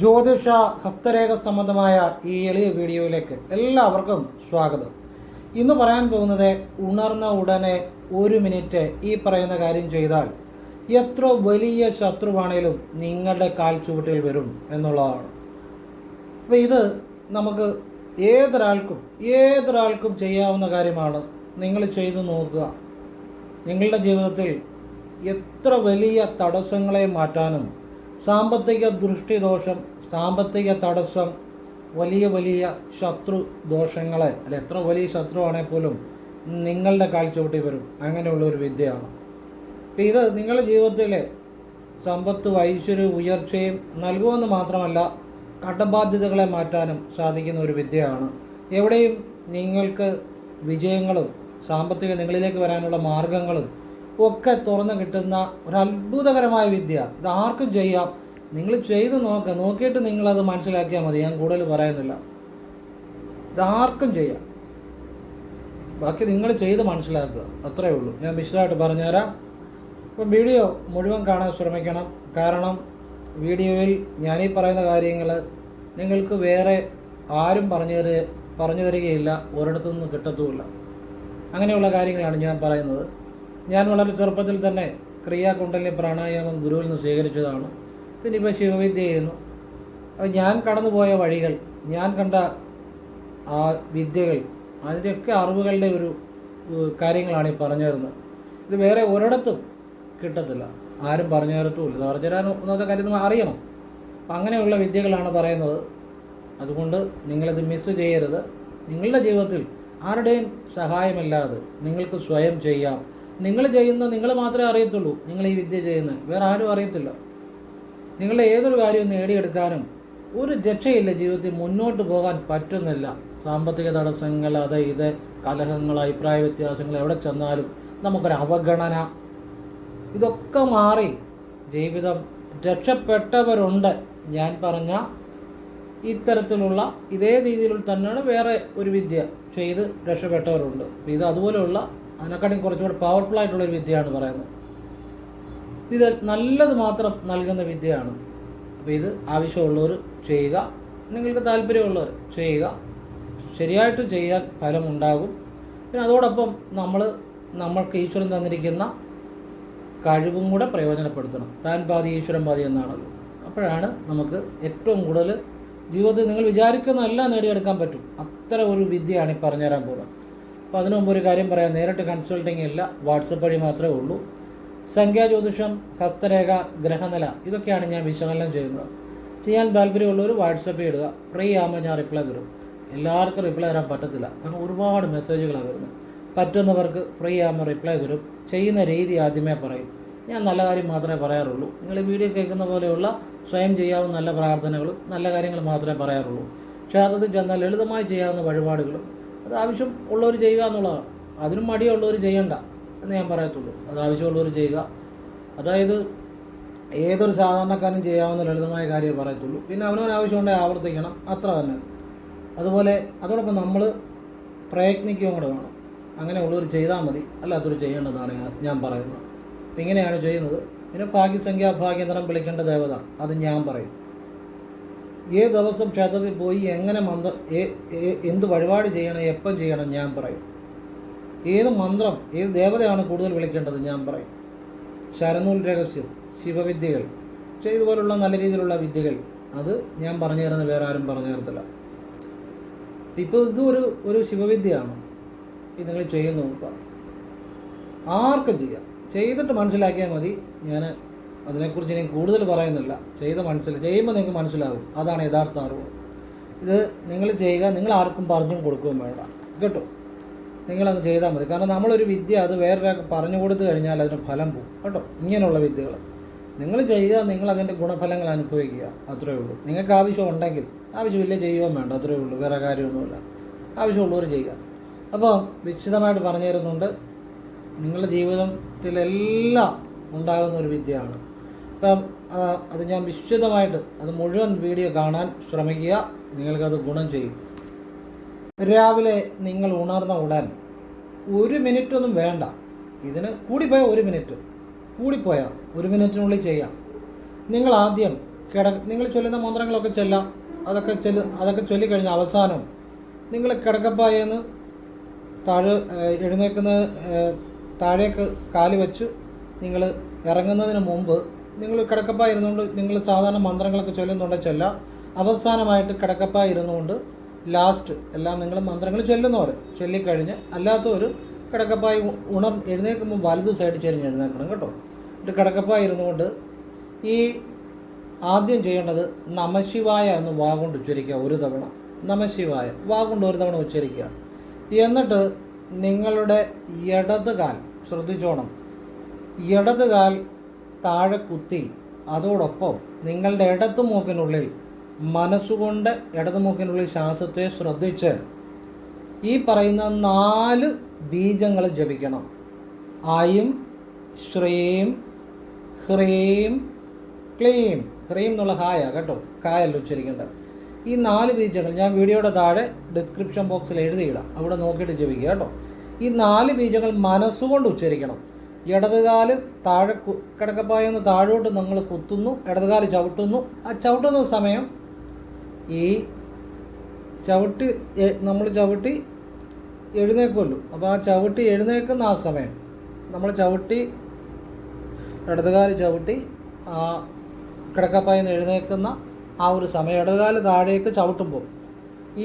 ജ്യോതിഷ ഹസ്തരേഖ സംബന്ധമായ ഈ എളിയ വീഡിയോയിലേക്ക് എല്ലാവർക്കും സ്വാഗതം. ഇന്ന് പറയാൻ പോകുന്നത് ഉണർന്ന ഉടനെ ഒരു മിനിറ്റ് ഈ പറയുന്ന കാര്യം ചെയ്താൽ എത്ര വലിയ ശത്രുവാണേലും നിങ്ങളുടെ കാൽ ചുവട്ടിൽ വരും എന്നുള്ളതാണ്. അപ്പോൾ ഇത് നമുക്ക് ഏതൊരാൾക്കും ഏതൊരാൾക്കും ചെയ്യാവുന്ന കാര്യമാണ് നിങ്ങൾ ചെയ്തു നോക്കുക. നിങ്ങളുടെ ജീവിതത്തിൽ എത്ര വലിയ തടസ്സങ്ങളെ മാറ്റാനും സാമ്പത്തിക ദൃഷ്ടിദോഷം സാമ്പത്തിക തടസ്സം വലിയ വലിയ ശത്രു ദോഷങ്ങളെ അല്ല എത്ര വലിയ ശത്രുവാണെങ്കിൽ പോലും നിങ്ങളുടെ കാഴ്ചവട്ടി ചവിട്ടി വരും. അങ്ങനെയുള്ള ഒരു വിദ്യയാണ്. അപ്പം ഇത് നിങ്ങളുടെ ജീവിതത്തിലെ സമ്പത്ത് ഐശ്വര്യവും ഉയർച്ചയും നൽകുമെന്ന് മാത്രമല്ല കടബാധ്യതകളെ മാറ്റാനും സാധിക്കുന്ന ഒരു വിദ്യയാണ്. എവിടെയും നിങ്ങൾക്ക് വിജയങ്ങളും സാമ്പത്തിക നിങ്ങളിലേക്ക് വരാനുള്ള മാർഗങ്ങളും ഒക്കെ തുറന്നു കിട്ടുന്ന ഒരു അത്ഭുതകരമായ വിദ്യ. ഇത് ആർക്കും ചെയ്യാം. നിങ്ങൾ ചെയ്ത് നോക്കുക നോക്കിയിട്ട് നിങ്ങളത് മനസ്സിലാക്കിയാൽ മതി. ഞാൻ കൂടുതൽ പറയുന്നില്ല. ഇത് ആർക്കും ചെയ്യാം. ബാക്കി നിങ്ങൾ ചെയ്ത് മനസ്സിലാക്കുക. അത്രയേ ഉള്ളൂ. ഞാൻ വിശദമായിട്ട് പറഞ്ഞുതരാം. അപ്പം വീഡിയോ മുഴുവൻ കാണാൻ ശ്രമിക്കണം. കാരണം വീഡിയോയിൽ ഞാനീ പറയുന്ന കാര്യങ്ങൾ നിങ്ങൾക്ക് വേറെ ആരും പറഞ്ഞു തര പറഞ്ഞു തരികയില്ല. ഒരിടത്തു നിന്നും കിട്ടത്തുമില്ല. അങ്ങനെയുള്ള കാര്യങ്ങളാണ് ഞാൻ പറയുന്നത്. ഞാൻ വളരെ ചെറുപ്പത്തിൽ തന്നെ ക്രിയാ കുണ്ടലി പ്രാണായാമം ഗുരുവിൽ നിന്ന് സ്വീകരിച്ചതാണ്. പിന്നെ ഇപ്പോൾ ശിവവിദ്യ ചെയ്യുന്നു. അപ്പോൾ ഞാൻ കടന്നുപോയ വഴികൾ ഞാൻ കണ്ട ആ വിദ്യകൾ അതിന്റെയൊക്കെ അറിവുകളുടെ ഒരു കാര്യങ്ങളാണ് ഈ പറഞ്ഞു തരുന്നത്. ഇത് വേറെ ഒരിടത്തും കിട്ടത്തില്ല. ആരും പറഞ്ഞു തരത്തുമില്ല. ഇത് പറഞ്ഞു തരാൻ ഒന്നാമത്തെ കാര്യം അറിയണം. അപ്പം അങ്ങനെയുള്ള വിദ്യകളാണ് പറയുന്നത്. അതുകൊണ്ട് നിങ്ങളത് മിസ് ചെയ്യരുത്. നിങ്ങളുടെ ജീവിതത്തിൽ ആരുടെയും സഹായമില്ലാതെ നിങ്ങൾക്ക് സ്വയം ചെയ്യാം. നിങ്ങൾ ചെയ്യുന്ന നിങ്ങൾ മാത്രമേ അറിയത്തുള്ളൂ. നിങ്ങൾ ഈ വിദ്യ ചെയ്യുന്നത്. വേറെ ആരും അറിയത്തില്ല. നിങ്ങളുടെ ഏതൊരു കാര്യവും നേടിയെടുക്കാനും ഒരു രക്ഷയില്ല ജീവിതത്തിൽ മുന്നോട്ട് പോകാൻ പറ്റുന്നില്ല. സാമ്പത്തിക തടസ്സങ്ങൾ അത് ഇത് കലഹങ്ങൾ അഭിപ്രായ വ്യത്യാസങ്ങൾ എവിടെ ചെന്നാലും നമുക്കൊരു അവഗണന. ഇതൊക്കെ മാറി ജീവിതം രക്ഷപ്പെട്ടവരുണ്ട്. ഞാൻ പറഞ്ഞ ഇത്തരത്തിലുള്ള ഇതേ രീതിയിൽ തന്നെയാണ് വേറെ ഒരു വിദ്യ ചെയ്ത് രക്ഷപ്പെട്ടവരുണ്ട്. ഇത് അതുപോലെയുള്ള അതിനെക്കാട്ടും കുറച്ചുകൂടി പവർഫുൾ ആയിട്ടുള്ള ഒരു വിദ്യയാണ് പറയുന്നത്. ഇത് നല്ലത് മാത്രം നൽകുന്ന വിദ്യയാണ്. അപ്പോൾ ഇത് ആവശ്യമുള്ളവർ ചെയ്യുക നിങ്ങൾക്ക് താല്പര്യമുള്ളവർ ചെയ്യുക ശരിയായിട്ട് ചെയ്യാൻ ഫലമുണ്ടാകും. പിന്നെ അതോടൊപ്പം നമ്മൾ നമ്മൾക്ക് ഈശ്വരൻ തന്നിരിക്കുന്ന കഴിവും കൂടെ പ്രയോജനപ്പെടുത്തണം. താൻ പാതി ഈശ്വരൻ പാതി എന്നാണല്ലോ അപ്പോഴാണ് നമുക്ക് ഏറ്റവും കൂടുതൽ ജീവിതത്തിൽ നിങ്ങൾ വിചാരിക്കുന്നതെല്ലാം നേടിയെടുക്കാൻ പറ്റും. അത്ര ഒരു വിദ്യയാണ് ഈ പറഞ്ഞുതരാൻ പോകുന്നത്. അപ്പോൾ അതിനു മുമ്പ് ഒരു കാര്യം പറയാം. നേരിട്ട് കൺസൾട്ടിങ് ഇല്ല. വാട്സപ്പ് വഴി മാത്രമേ ഉള്ളൂ. സംഖ്യാജ്യോതിഷം ഹസ്തരേഖ ഗ്രഹനില ഇതൊക്കെയാണ് ഞാൻ വിശകലനം ചെയ്യുന്നത്. ചെയ്യാൻ താല്പര്യമുള്ളവർ വാട്സപ്പ് ഇടുക. ഫ്രീ ആകുമ്പോൾ ഞാൻ റിപ്ലൈ തരും. എല്ലാവർക്കും റിപ്ലൈ തരാൻ പറ്റത്തില്ല. കാരണം ഒരുപാട് മെസ്സേജുകളാണ് വരുന്നത്. പറ്റുന്നവർക്ക് ഫ്രീ ആകുമ്പോൾ റിപ്ലൈ തരും. ചെയ്യുന്ന രീതി ആദ്യമേ പറയും. ഞാൻ നല്ല കാര്യം മാത്രമേ പറയാറുള്ളൂ. നിങ്ങൾ വീഡിയോ കേൾക്കുന്ന പോലെയുള്ള സ്വയം ചെയ്യാവുന്ന നല്ല പ്രാർത്ഥനകളും നല്ല കാര്യങ്ങൾ മാത്രമേ പറയാറുള്ളൂ. ക്ഷേത്രത്തിൽ ചെന്നാൽ ലളിതമായി ചെയ്യാവുന്ന വഴിപാടുകളും അത് ആവശ്യം ഉള്ളവർ ചെയ്യുക എന്നുള്ളതാണ്. അതിനും മടിയുള്ളവർ ചെയ്യണ്ട എന്ന് ഞാൻ പറയത്തുള്ളൂ. അത് ആവശ്യമുള്ളവർ ചെയ്യുക. അതായത് ഏതൊരു സാധാരണക്കാരനും ചെയ്യാവുന്ന ലളിതമായ കാര്യമേ പറയത്തുള്ളൂ. പിന്നെ അവനവൻ ആവശ്യമുണ്ടെങ്കിൽ ആവർത്തിക്കണം. അത്ര തന്നെ. അതുപോലെ അതോടൊപ്പം നമ്മൾ പ്രയത്നിക്കുകയും കൂടെ വേണം. അങ്ങനെ ഉള്ളവർ ചെയ്താൽ മതി. അല്ലാത്തൊരു ചെയ്യേണ്ടതാണ് ഞാൻ- ഞാൻ പറയുന്നത്. അപ്പം ഇങ്ങനെയാണ് ചെയ്യുന്നത്. പിന്നെ ഭാഗ്യസംഖ്യ ഭാഗ്യതരം വിളിക്കേണ്ട ദേവത. അത് ഞാൻ പറയും. ഏ ദിവസം ക്ഷേത്രത്തിൽ പോയി എങ്ങനെ മന്ത്ര എന്ത് വഴിപാട് ചെയ്യണം എപ്പം ചെയ്യണം ഞാൻ പറയും. ഏത് മന്ത്രം ഏത് ദേവതയാണ് കൂടുതൽ വിളിക്കേണ്ടത് ഞാൻ പറയും. ശരനൂൽ രഹസ്യം ശിവവിദ്യകൾ. പക്ഷേ ഇതുപോലുള്ള നല്ല രീതിയിലുള്ള വിദ്യകൾ അത് ഞാൻ പറഞ്ഞു തരുന്ന വേറെ ആരും പറഞ്ഞു തരത്തില്ല. ഇപ്പോൾ ഇതൊരു ഒരു ശിവവിദ്യയാണ്. ഇത് നിങ്ങൾ ചെയ്യുന്ന നോക്കുക. ആർക്കും ചെയ്യാം. ചെയ്തിട്ട് മനസ്സിലാക്കിയാൽ മതി. ഞാൻ അതിനെക്കുറിച്ച് ഇനി കൂടുതൽ പറയുന്നില്ല. ചെയ്ത് മനസ്സിലായി ചെയ്യുമ്പോൾ നിങ്ങൾക്ക് മനസ്സിലാകും. അതാണ് യഥാർത്ഥ അറിവ്. ഇത് നിങ്ങൾ ചെയ്യുക നിങ്ങൾ ആർക്കും പറഞ്ഞും കൊടുക്കുകയും വേണ്ട. കേട്ടോ? നിങ്ങളത് ചെയ്താൽ മതി. കാരണം നമ്മളൊരു വിദ്യ അത് വേറൊരാൾക്ക് പറഞ്ഞു കൊടുത്തു കഴിഞ്ഞാൽ അതിന് ഫലം പോകും. കേട്ടോ? ഇങ്ങനെയുള്ള വിദ്യകൾ. നിങ്ങൾ ചെയ്യുക നിങ്ങൾ അതിന്റെ ഗുണഫലങ്ങൾ അനുഭവിക്കുക. അത്രയേ ഉള്ളൂ. നിങ്ങൾക്ക് ആവശ്യം ഉണ്ടെങ്കിൽ ആവശ്യമില്ല ചെയ്യുകയും വേണ്ട. അത്രയേ ഉള്ളൂ. വേറെ കാര്യമൊന്നുമില്ല. ആവശ്യമുള്ളവർ ചെയ്യുക. അപ്പോൾ വിശദമായിട്ട് പറഞ്ഞു തരുന്നുണ്ട് നിങ്ങളുടെ ജീവിതത്തിലെല്ലാം ഉണ്ടാകുന്ന ഒരു വിദ്യയാണ് അത് ഞാൻ വിശദമായിട്ട് അത് മുഴുവൻ വീഡിയോ കാണാൻ ശ്രമിക്കുക. നിങ്ങൾക്കത് ഗുണം ചെയ്യും. രാവിലെ നിങ്ങൾ ഉണർന്ന ഉടൻ ഒരു മിനിറ്റ് ഒന്നും വേണ്ട. ഇതിന് കൂടിപ്പോയാൽ ഒരു മിനിറ്റ്. കൂടിപ്പോയാൽ ഒരു മിനിറ്റിനുള്ളിൽ ചെയ്യാം. നിങ്ങൾ ആദ്യം കിട നിങ്ങൾ ചൊല്ലുന്ന മന്ത്രങ്ങളൊക്കെ ചെല്ലാം. അതൊക്കെ ചെല്ലു അതൊക്കെ ചൊല്ലിക്കഴിഞ്ഞ അവസാനം നിങ്ങൾ കിടക്കപ്പായെന്ന് താഴെ എഴുന്നേക്കുന്ന താഴേക്ക് കാൽ വെച്ച് നിങ്ങൾ ഇറങ്ങുന്നതിന് മുമ്പ് നിങ്ങൾ കിടക്കപ്പ ഇരുന്നുകൊണ്ട് നിങ്ങൾ സാധാരണ മന്ത്രങ്ങളൊക്കെ ചൊല്ലുന്നുണ്ടോ ചൊല്ല. അവസാനമായിട്ട് കിടക്കപ്പ ഇരുന്നുകൊണ്ട് ലാസ്റ്റ് എല്ലാം നിങ്ങൾ മന്ത്രങ്ങൾ ചൊല്ലുന്നവർ ചൊല്ലിക്കഴിഞ്ഞ് അല്ലാത്തവർ കിടക്കപ്പായി ഉണർ എഴുന്നേൽക്കുമ്പോൾ വലതു സൈഡ് ചെരിഞ്ഞ് എഴുന്നേൽക്കണം കേട്ടോ. എന്നിട്ട് കിടക്കപ്പ ഇരുന്നുകൊണ്ട് ഈ ആദ്യം ചെയ്യേണ്ടത് നമശിവായ എന്ന് വാ കൊണ്ട് ഉച്ചരിക്കുക ഒരു തവണ. നമശിവായ വാ ഒരു തവണ ഉച്ചരിക്കുക. എന്നിട്ട് നിങ്ങളുടെ ഇടത് കാൽ ശ്രദ്ധിച്ചോണം. ഇടത് കാൽ താഴെ കുത്തി അതോടൊപ്പം നിങ്ങളുടെ ഇടത്തു മൂക്കിനുള്ളിൽ മനസ്സുകൊണ്ട് ഇടതു മൂക്കിനുള്ളിൽ ശ്വാസത്തെ ശ്രദ്ധിച്ച് ഈ പറയുന്ന നാല് ബീജങ്ങൾ ജപിക്കണം. ആയും ശ്രീം ഹ്രീം ക്ലീം. ഹ്രീം എന്നുള്ള ഹായ കേട്ടോ കായല്ല ഉച്ചരിക്കേണ്ടത്. ഈ നാല് ബീജങ്ങൾ ഞാൻ വീഡിയോയുടെ താഴെ ഡിസ്ക്രിപ്ഷൻ ബോക്സിൽ എഴുതിയിടാം. അവിടെ നോക്കിയിട്ട് ജപിക്കുക കേട്ടോ. ഈ നാല് ബീജങ്ങൾ മനസ്സുകൊണ്ട് ഉച്ചരിക്കണം. ഇടതുകാൽ താഴെ കിടക്കപ്പായെന്ന് താഴോട്ട് നിങ്ങൾ കുത്തുന്നു ഇടതുകാൽ ചവിട്ടുന്നു. ആ ചവിട്ടുന്ന സമയം ഈ ചവിട്ടി നമ്മൾ ചവിട്ടി എഴുന്നേക്കുമല്ലോ. അപ്പോൾ ആ ചവിട്ടി എഴുന്നേക്കുന്ന ആ സമയം നമ്മൾ ചവിട്ടി ഇടതുകാൽ ചവിട്ടി ആ കിടക്കപ്പായെന്ന് എഴുന്നേക്കുന്ന ആ ഒരു സമയം ഇടതുകാൽ താഴേക്ക് ചവിട്ടുമ്പോൾ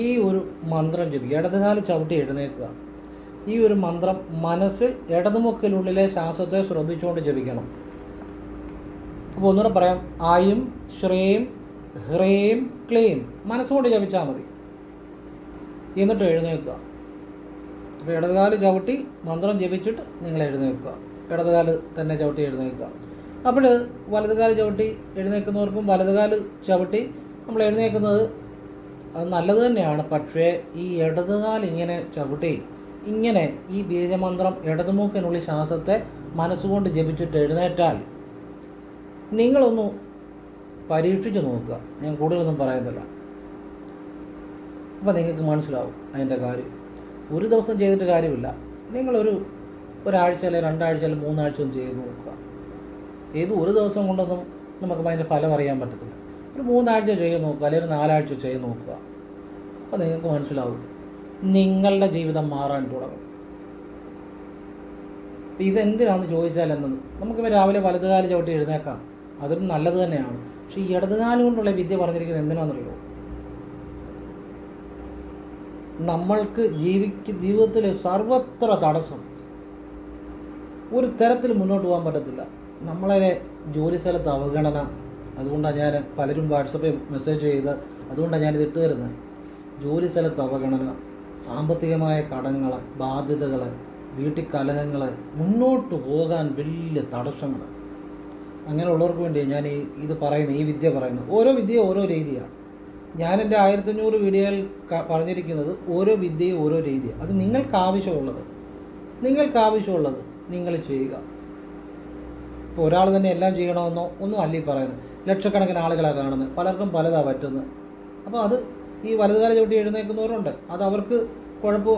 ഈ ഒരു മന്ത്രം ജപിക്കുക. ഇടതുകാൽ ചവിട്ടി എഴുന്നേൽക്കുക ഈ ഒരു മന്ത്രം മനസ്സിൽ ഇടതുമുക്കിനുള്ളിലെ ശ്വാസത്തെ ശ്രദ്ധിച്ചുകൊണ്ട് ജപിക്കണം. അപ്പോൾ ഒന്നുകൂടെ പറയാം. ആയും ശ്രേയും ഹ്രേയും ക്ലീം മനസ്സുകൊണ്ട് ജപിച്ചാൽ മതി. എന്നിട്ട് എഴുന്നേൽക്കുക. അപ്പോൾ ഇടതുകാൽ ചവിട്ടി മന്ത്രം ജപിച്ചിട്ട് നിങ്ങൾ എഴുന്നേൽക്കുക. ഇടതുകാൽ തന്നെ ചവിട്ടി എഴുന്നേൽക്കുക. അപ്പോൾ വലതുകാൽ ചവിട്ടി എഴുന്നേൽക്കുന്നവർക്കും വലതുകാൽ ചവിട്ടി നമ്മൾ എഴുന്നേൽക്കുന്നത് അത് നല്ലത് തന്നെയാണ്. പക്ഷേ ഈ ഇടതുകാൽ ഇങ്ങനെ ചവിട്ടി ഇങ്ങനെ ഈ ബീജമന്ത്രം ഇടതുമൂക്കിനുള്ളിൽ ശ്വാസത്തെ മനസ്സുകൊണ്ട് ജപിച്ചിട്ട് എഴുന്നേറ്റാൽ നിങ്ങളൊന്ന് പരീക്ഷിച്ച് നോക്കുക. ഞാൻ കൂടുതലൊന്നും പറയുന്നില്ല. അപ്പോൾ നിങ്ങൾക്ക് മനസ്സിലാവും അതിന്റെ കാര്യം. ഒരു ദിവസം ചെയ്തിട്ട് കാര്യമില്ല. നിങ്ങളൊരു ഒരാഴ്ച അല്ലെങ്കിൽ രണ്ടാഴ്ച അല്ലെങ്കിൽ മൂന്നാഴ്ച ഒന്ന് ചെയ്ത് നോക്കുക. ഏത് ഒരു ദിവസം കൊണ്ടൊന്നും നമുക്ക് അതിന്റെ ഫലം അറിയാൻ പറ്റത്തില്ല. ഒരു മൂന്നാഴ്ച ചെയ്ത് നോക്കുക. അല്ലെങ്കിൽ ഒരു നാലാഴ്ച ചെയ്ത് നോക്കുക. അപ്പോൾ നിങ്ങൾക്ക് മനസ്സിലാവും. നിങ്ങളുടെ ജീവിതം മാറാൻ തുടങ്ങും. ഇതെന്തിനാണെന്ന് ചോദിച്ചാൽ എന്നത് നമുക്കിപ്പോൾ രാവിലെ വലതുകാൽ ചവിട്ടി എഴുന്നേക്കാം. അതൊരു നല്ലത് തന്നെയാണ്. പക്ഷേ ഈ ഇടതുകാൽ കൊണ്ടുള്ള വിദ്യ പറഞ്ഞിരിക്കുന്നത് എന്തിനാണെന്നറിയോ നമ്മൾക്ക് ജീവിക്ക ജീവിതത്തിൽ സർവത്ര തടസ്സം ഒരു തരത്തിൽ മുന്നോട്ട് പോകാൻ പറ്റത്തില്ല. നമ്മളെ ജോലി സ്ഥലത്ത് അവഗണന അതുകൊണ്ടാണ് ഞാൻ പലരും വാട്സപ്പിൽ മെസ്സേജ് ചെയ്ത് അതുകൊണ്ടാണ് ഞാനിത് ഇട്ട് തരുന്നത്. ജോലി സ്ഥലത്ത് അവഗണന സാമ്പത്തികമായ കടങ്ങൾ ബാധ്യതകൾ വീട്ടിൽ കലഹങ്ങൾ മുന്നോട്ട് പോകാൻ വലിയ തടസ്സങ്ങൾ അങ്ങനെയുള്ളവർക്ക് വേണ്ടി ഞാൻ ഈ ഇത് പറയുന്നത് ഈ വിദ്യ പറയുന്നത്. ഓരോ വിദ്യ ഓരോ രീതിയാണ് ഞാൻ എന്റെ ആയിരത്തഞ്ഞൂറ് വീഡിയോയിൽ പറഞ്ഞിരിക്കുന്നത് ഓരോ വിദ്യയും ഓരോ രീതിയാണ് അത് നിങ്ങൾക്ക് ആവശ്യമുള്ളത് നിങ്ങൾക്ക് ആവശ്യമുള്ളത് നിങ്ങൾ ചെയ്യുക. ഇപ്പോൾ ഒരാൾ തന്നെ എല്ലാം ചെയ്യണമെന്നോ ഒന്നും അല്ലേ പറയുന്നത്. ലക്ഷക്കണക്കിന് ആളുകളാണ് കാണുന്നത്. പലർക്കും പലതാണ് പറ്റുന്നത്. അപ്പോൾ അത് ഈ വലതുകാല ചവിട്ടി എഴുന്നേൽക്കുന്നവരുണ്ട് അത് അവർക്ക് കുഴപ്പം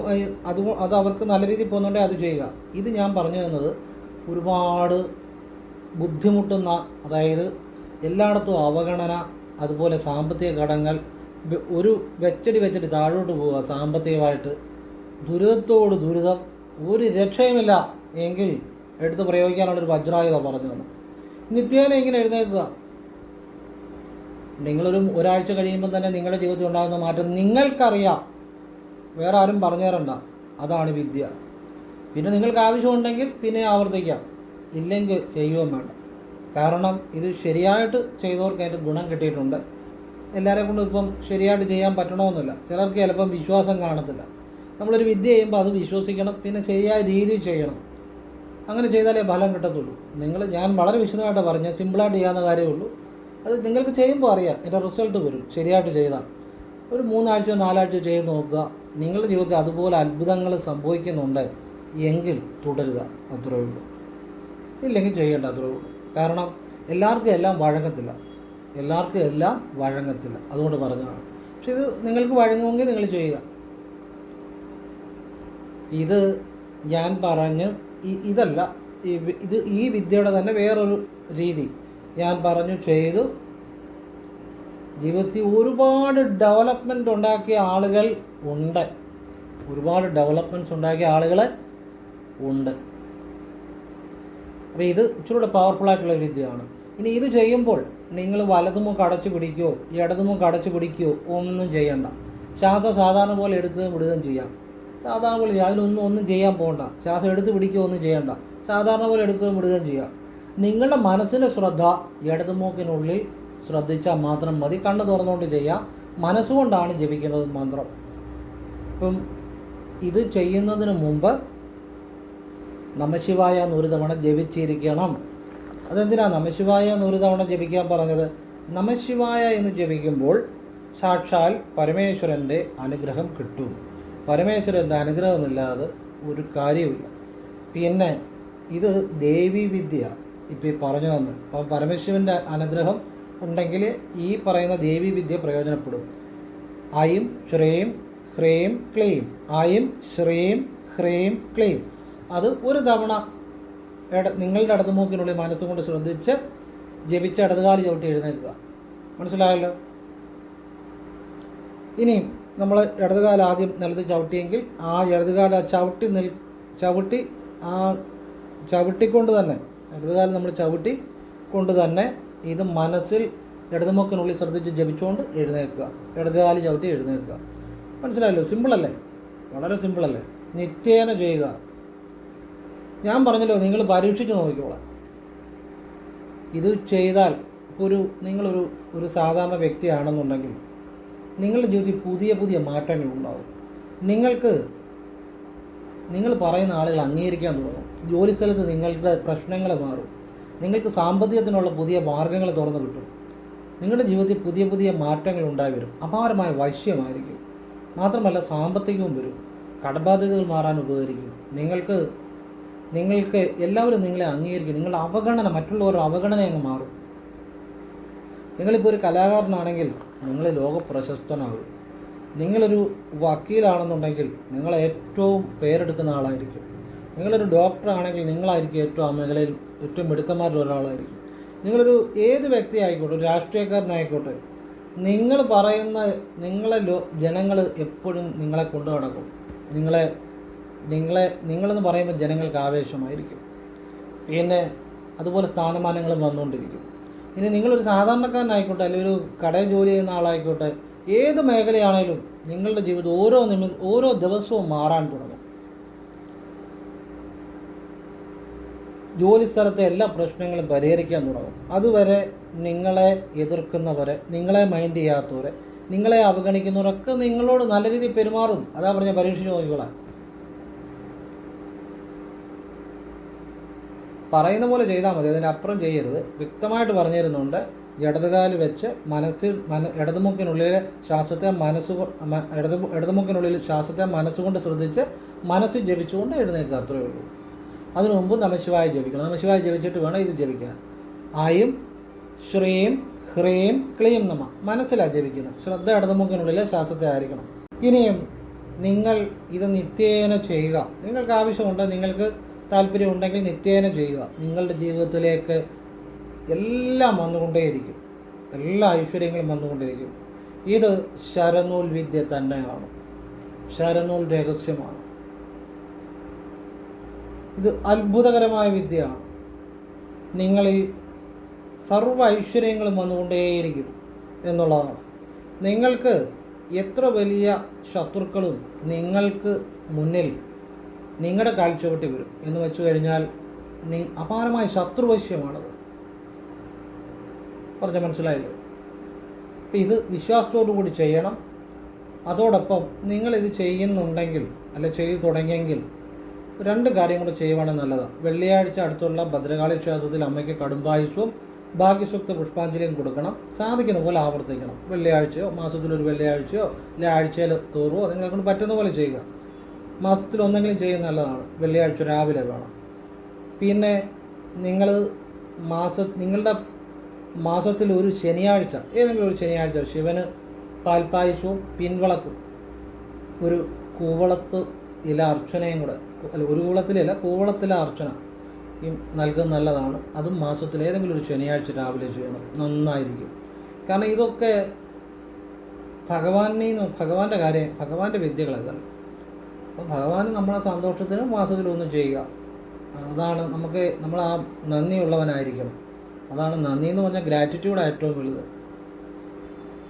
അത് അത് അവർക്ക് നല്ല രീതിയിൽ പോകുന്നുണ്ടെങ്കിൽ അത് ചെയ്യുക. ഇത് ഞാൻ പറഞ്ഞു തന്നത് ഒരുപാട് ബുദ്ധിമുട്ടുന്ന അതായത് എല്ലായിടത്തും അവഗണന അതുപോലെ സാമ്പത്തിക കടങ്ങൾ ഒരു വെച്ചടി വെച്ചടി താഴോട്ട് പോവുക സാമ്പത്തികമായിട്ട്. ദുരിതത്തോട് ദുരിതം ഒരു രക്ഷയുമില്ല എങ്കിൽ എടുത്ത് പ്രയോഗിക്കാനുള്ളൊരു വജ്രായുധ പറഞ്ഞു തന്നു. നിത്യേന ഇങ്ങനെ എഴുന്നേൽക്കുക. നിങ്ങളൊരു ഒരാഴ്ച കഴിയുമ്പോൾ തന്നെ നിങ്ങളുടെ ജീവിതത്തിൽ ഉണ്ടാകുന്ന മാറ്റം നിങ്ങൾക്കറിയാം. വേറെ ആരും പറഞ്ഞു തരണ്ട. അതാണ് വിദ്യ. പിന്നെ നിങ്ങൾക്ക് ആവശ്യമുണ്ടെങ്കിൽ പിന്നെ ആവർത്തിക്കാം. ഇല്ലെങ്കിൽ ചെയ്യുകയും വേണ്ട. കാരണം ഇത് ശരിയായിട്ട് ചെയ്തവർക്ക് അതിന്റെ ഗുണം കിട്ടിയിട്ടുണ്ട്. എല്ലാവരെ കൊണ്ടും ഇപ്പം ശരിയായിട്ട് ചെയ്യാൻ പറ്റണമെന്നില്ല ചിലർക്ക് ചിലപ്പം വിശ്വാസം കാണത്തില്ല. നമ്മളൊരു വിദ്യ ചെയ്യുമ്പോൾ അത് വിശ്വസിക്കണം. പിന്നെ ശരിയായ രീതിയിൽ ചെയ്യണം. അങ്ങനെ ചെയ്താലേ ഫലം കിട്ടത്തുള്ളൂ. നിങ്ങൾ ഞാൻ വളരെ വിശദമായിട്ട് പറഞ്ഞ സിമ്പിളായിട്ട് ചെയ്യാവുന്ന കാര്യമേ ഉള്ളൂ. അത് നിങ്ങൾക്ക് ചെയ്യുമ്പോൾ അറിയാം. എന്റെ റിസൾട്ട് വരും. ശരിയായിട്ട് ചെയ്താൽ ഒരു മൂന്നാഴ്ച നാലാഴ്ച ചെയ്ത് നോക്കുക. നിങ്ങളുടെ ജീവിതത്തിൽ അതുപോലെ അത്ഭുതങ്ങൾ സംഭവിക്കുന്നുണ്ട്. എങ്കിൽ തുടരുക. അത്രേ ഉള്ളൂ. ഇല്ലെങ്കിൽ ചെയ്യേണ്ട അത്രേ ഉള്ളൂ. കാരണം എല്ലാവർക്കും എല്ലാം വഴങ്ങത്തില്ല. എല്ലാവർക്കും എല്ലാം വഴങ്ങത്തില്ല. അതുകൊണ്ട് പറഞ്ഞതാണ്. പക്ഷെ ഇത് നിങ്ങൾക്ക് വഴങ്ങുമെങ്കിൽ നിങ്ങൾ ചെയ്യുക. ഇത് ഞാൻ പറഞ്ഞ് ഇതല്ല. ഇത് ഈ വിദ്യയുടെ തന്നെ വേറൊരു രീതി. ഞാൻ പറഞ്ഞു ചെയ്തു. ജീവിതത്തിൽ ഒരുപാട് ഡെവലപ്മെന്റ് ഉണ്ടാക്കിയ ആളുകൾ ഉണ്ട്. ഒരുപാട് ഡെവലപ്മെന്റ്സ് ഉണ്ടാക്കിയ ആളുകൾ ഉണ്ട്. അപ്പോൾ ഇത് ഇച്ചിരൂടെ പവർഫുൾ ആയിട്ടുള്ള ഒരു വിദ്യയാണ്. ഇനി ഇത് ചെയ്യുമ്പോൾ നിങ്ങൾ വലതുമുഖം അടച്ചു പിടിക്കുകയോ ഇടതുമുഖം അടച്ചു പിടിക്കുകയോ ഒന്നും ചെയ്യണ്ട. ശ്വാസം സാധാരണ പോലെ എടുക്കുകയും വിടുകയും ചെയ്യാം. സാധാരണ പോലെ. അതിലൊന്നും ഒന്നും ചെയ്യാൻ പോകണ്ട. ശ്വാസം എടുത്ത് പിടിക്കുകയോ ഒന്നും ചെയ്യണ്ട. സാധാരണ പോലെ എടുക്കുകയും വിടുകയും ചെയ്യാം. നിങ്ങളുടെ മനസ്സിന്റെ ശ്രദ്ധ ഇടതുമൂക്കിനുള്ളിൽ ശ്രദ്ധിച്ചാൽ മാത്രം മതി. കണ്ണ് തുറന്നുകൊണ്ട് ചെയ്യാം. മനസ്സുകൊണ്ടാണ് ജപിക്കുന്നത് മന്ത്രം. ഇപ്പം ഇത് ചെയ്യുന്നതിന് മുമ്പ് നമശിവായ എന്ന് ഒരു തവണ ജപിച്ചിരിക്കണം. അതെന്തിനാ നമശിവായ എന്ന് ഒരു തവണ ജപിക്കാൻ പറഞ്ഞത്? നമശിവായ എന്ന് ജപിക്കുമ്പോൾ സാക്ഷാൽ പരമേശ്വരന്റെ അനുഗ്രഹം കിട്ടും. പരമേശ്വരന്റെ അനുഗ്രഹമില്ലാതെ ഒരു കാര്യമില്ല പിന്നെ ഇത് ദേവി വിദ്യ ഇപ്പോൾ ഈ പറഞ്ഞു തന്നു അപ്പം പരമശിവന്റെ അനുഗ്രഹം ഉണ്ടെങ്കിൽ ഈ പറയുന്ന ദേവി വിദ്യ പ്രയോജനപ്പെടും. ഐം ശ്രീം ഹ്രീം ക്ലീം ഐം ശ്രീം ഹ്രീം ക്ലീം അത് ഒരു തവണ നിങ്ങളുടെ ഇടതുമൂക്കിനുള്ളിൽ മനസ്സുകൊണ്ട് ശ്രദ്ധിച്ച് ജപിച്ച് ഇടതുകാലി ചവിട്ടി എഴുന്നേൽക്കുക. മനസ്സിലായല്ലോ? ഇനിയും നമ്മൾ ഇടതുകാല ആദ്യം നിലത്ത് ചവിട്ടിയെങ്കിൽ ആ ഇടതുകാല ചവിട്ടി നിൽ ചവിട്ടി ആ ചവിട്ടിക്കൊണ്ട് തന്നെ ഇടതുകാലം നമ്മൾ ചവിട്ടി കൊണ്ട് തന്നെ ഇത് മനസ്സിൽ ഇടതുമുക്കിനുള്ളിൽ ശ്രദ്ധിച്ച് ജപിച്ചുകൊണ്ട് എഴുന്നേൽക്കുക. ഇടതുകാലി ചവിട്ടി എഴുന്നേൽക്കുക. മനസ്സിലായല്ലോ? സിമ്പിളല്ലേ വളരെ സിമ്പിളല്ലേ നിത്യേന ചെയ്യുക. ഞാൻ പറഞ്ഞല്ലോ നിങ്ങൾ പരീക്ഷിച്ച് നോക്കിക്കോളാം. ഇത് ചെയ്താൽ ഒരു നിങ്ങളൊരു ഒരു സാധാരണ വ്യക്തിയാണെന്നുണ്ടെങ്കിൽ നിങ്ങളുടെ ജീവിതത്തിൽ പുതിയ പുതിയ മാറ്റങ്ങൾ ഉണ്ടാകും നിങ്ങൾക്ക് നിങ്ങൾ പറയുന്ന ആളുകൾ അംഗീകരിക്കാൻ തുടങ്ങും. ജോലി സ്ഥലത്ത് നിങ്ങളുടെ പ്രശ്നങ്ങൾ മാറും. നിങ്ങൾക്ക് സാമ്പത്തികത്തിനുള്ള പുതിയ മാർഗങ്ങൾ തുറന്നു കിട്ടും. നിങ്ങളുടെ ജീവിതത്തിൽ പുതിയ പുതിയ മാറ്റങ്ങൾ ഉണ്ടായി വരും അപാരമായ വശ്യമായിരിക്കും. മാത്രമല്ല സാമ്പത്തികവും വരും. കടബാധ്യതകൾ മാറാൻ ഉപകരിക്കും. നിങ്ങൾക്ക് നിങ്ങൾക്ക് എല്ലാവരും നിങ്ങളെ അംഗീകരിക്കും. നിങ്ങളുടെ അവഗണന മറ്റുള്ളവരുടെ അവഗണന അങ്ങ് മാറും. നിങ്ങളിപ്പോൾ ഒരു കലാകാരനാണെങ്കിൽ നിങ്ങൾ ലോക പ്രശസ്തനാകും. നിങ്ങളൊരു വക്കീലാണെന്നുണ്ടെങ്കിൽ നിങ്ങൾ ഏറ്റവും പേരെടുക്കുന്ന ആളായിരിക്കും. നിങ്ങളൊരു ഡോക്ടറാണെങ്കിൽ നിങ്ങളായിരിക്കും ഏറ്റവും ആ മേഖലയിൽ ഏറ്റവും മിടുക്കന്മാരിൽ ഒരാളായിരിക്കും. നിങ്ങളൊരു ഏത് വ്യക്തി ആയിക്കോട്ടെ ഒരു രാഷ്ട്രീയക്കാരനായിക്കോട്ടെ നിങ്ങൾ പറയുന്ന നിങ്ങളെ ലോ ജനങ്ങൾ എപ്പോഴും നിങ്ങളെ കൊണ്ടു നടക്കും. നിങ്ങളെ നിങ്ങളെ നിങ്ങളെന്ന് പറയുമ്പോൾ ജനങ്ങൾക്ക് ആവേശമായിരിക്കും. പിന്നെ അതുപോലെ സ്ഥാനമാനങ്ങളും വന്നുകൊണ്ടിരിക്കും. ഇനി നിങ്ങളൊരു സാധാരണക്കാരനായിക്കോട്ടെ അല്ലെങ്കിൽ ഒരു കടയിൽ ജോലി ചെയ്യുന്ന ആളായിക്കോട്ടെ ഏത് മേഖലയാണേലും നിങ്ങളുടെ ജീവിതം ഓരോ നിമിഷ ഓരോ ദിവസവും മാറാൻ തുടങ്ങും. ജോലി സ്ഥലത്തെ എല്ലാ പ്രശ്നങ്ങളും പരിഹരിക്കാൻ തുടങ്ങും. അതുവരെ നിങ്ങളെ എതിർക്കുന്നവരെ നിങ്ങളെ മൈൻഡ് ചെയ്യാത്തവരെ നിങ്ങളെ അവഗണിക്കുന്നവരൊക്കെ നിങ്ങളോട് നല്ല രീതിയിൽ പെരുമാറും. അതാ പറഞ്ഞ പരീക്ഷ നോക്കിക്കോളാം. പറയുന്ന പോലെ ചെയ്താൽ മതി അതിനപ്പുറം ചെയ്യരുത്. വ്യക്തമായിട്ട് പറഞ്ഞു തരുന്നുണ്ട് ഇടതുകാൽ വെച്ച് മനസ്സിൽ മന ഇടതുമുക്കിനുള്ളിലെ ശ്വാസത്തെ മനസ്സ് ഇടതു ഇടതുമുക്കിനുള്ളിൽ ശ്വാസത്തെ മനസ്സുകൊണ്ട് ശ്രദ്ധിച്ച് മനസ്സിൽ ജപിച്ചുകൊണ്ട് എഴുന്നേൽക്കുക അത്രയേ ഉള്ളൂ. അതിനു മുമ്പ് നമശിവായ ജപിക്കണം. നമശിവായ ജപിച്ചിട്ട് വേണം ഇത് ജപിക്കാൻ. ആയും ശ്രീം ഹ്രീം ക്ലീം നമ. മനസ്സിലാ ജപിക്കുന്നത്. ശ്രദ്ധ ഇടതുമുക്കിനുള്ളിലെ ശ്വാസത്തെ ആയിരിക്കണം. ഇനിയും നിങ്ങൾ ഇത് നിത്യേന ചെയ്യുക. നിങ്ങൾക്ക് ആവശ്യമുണ്ട് നിങ്ങൾക്ക് താല്പര്യം ഉണ്ടെങ്കിൽ നിത്യേന ചെയ്യുക. നിങ്ങളുടെ ജീവിതത്തിലേക്ക് എല്ലാം വന്നുകൊണ്ടേയിരിക്കും. എല്ലാ ഐശ്വര്യങ്ങളും വന്നുകൊണ്ടിരിക്കും ഇത് ശരനൂൽ വിദ്യ തന്നെയാണ്. ശരനൂൽ രഹസ്യമാണ്. ഇത് അത്ഭുതകരമായ വിദ്യയാണ്. നിങ്ങളിൽ സർവ ഐശ്വര്യങ്ങളും വന്നുകൊണ്ടേയിരിക്കും എന്നുള്ളതാണ്. നിങ്ങൾക്ക് എത്ര വലിയ ശത്രുക്കളും നിങ്ങൾക്ക് മുന്നിൽ നിങ്ങളുടെ കാഴ്ചവട്ടി വരും എന്ന് വെച്ചു കഴിഞ്ഞാൽ നി അപാരമായ ശത്രുവശ്യമാണത്. പറഞ്ഞ മനസ്സിലായില്ലേ? അപ്പം ഇത് വിശ്വാസത്തോടു കൂടി ചെയ്യണം. അതോടൊപ്പം നിങ്ങളിത് ചെയ്യുന്നുണ്ടെങ്കിൽ അല്ലെ ചെയ്തു തുടങ്ങിയെങ്കിൽ രണ്ട് കാര്യം കൂടെ ചെയ്യുവാണെങ്കിൽ നല്ലതാണ് വെള്ളിയാഴ്ച അടുത്തുള്ള ഭദ്രകാളി ക്ഷേത്രത്തിൽ അമ്മയ്ക്ക് കടുംബായുസവും ഭാഗ്യസുക്ത പുഷ്പാഞ്ജലിയും കൊടുക്കണം. സാധിക്കുന്ന പോലെ ആവർത്തിക്കണം. വെള്ളിയാഴ്ചയോ മാസത്തിലൊരു വെള്ളിയാഴ്ചയോ അല്ലെങ്കിൽ ആഴ്ചയിൽ തോറുമോ നിങ്ങളെ കൊണ്ട് പറ്റുന്ന പോലെ ചെയ്യുക. മാസത്തിൽ ഒന്നെങ്കിലും ചെയ്യുന്ന നല്ലതാണ്. വെള്ളിയാഴ്ച രാവിലെ വേണം. പിന്നെ നിങ്ങൾ മാസ നിങ്ങളുടെ മാസത്തിൽ ഒരു ശനിയാഴ്ച ഏതെങ്കിലും ഒരു ശനിയാഴ്ച ശിവന് പാൽപ്പായസവും പിൻവിളക്കും ഒരു കൂവളത്ത് ഇല അർച്ചനയും കൂടെ അല്ല ഒരു കുളത്തിലല്ല കൂവളത്തിലെ അർച്ചന. ഈ നൽകുന്നത് നല്ലതാണ്. അതും മാസത്തിൽ ഏതെങ്കിലും ഒരു ശനിയാഴ്ച രാവിലെ ചെയ്യണം. നന്നായിരിക്കും. കാരണം ഇതൊക്കെ ഭഗവാനെ ഭഗവാന്റെ കാര്യം ഭഗവാന്റെ വിദ്യകളൊക്കെ അപ്പം ഭഗവാൻ നമ്മളെ സന്തോഷത്തിന് മാസത്തിലൊന്നും ചെയ്യുക. അതാണ് നമുക്ക് നമ്മൾ ആ നന്ദിയുള്ളവനായിരിക്കണം. അതാണ് നന്ദി എന്ന് പറഞ്ഞാൽ ഗ്രാറ്റിറ്റ്യൂഡ് ഏറ്റവും വലുത്.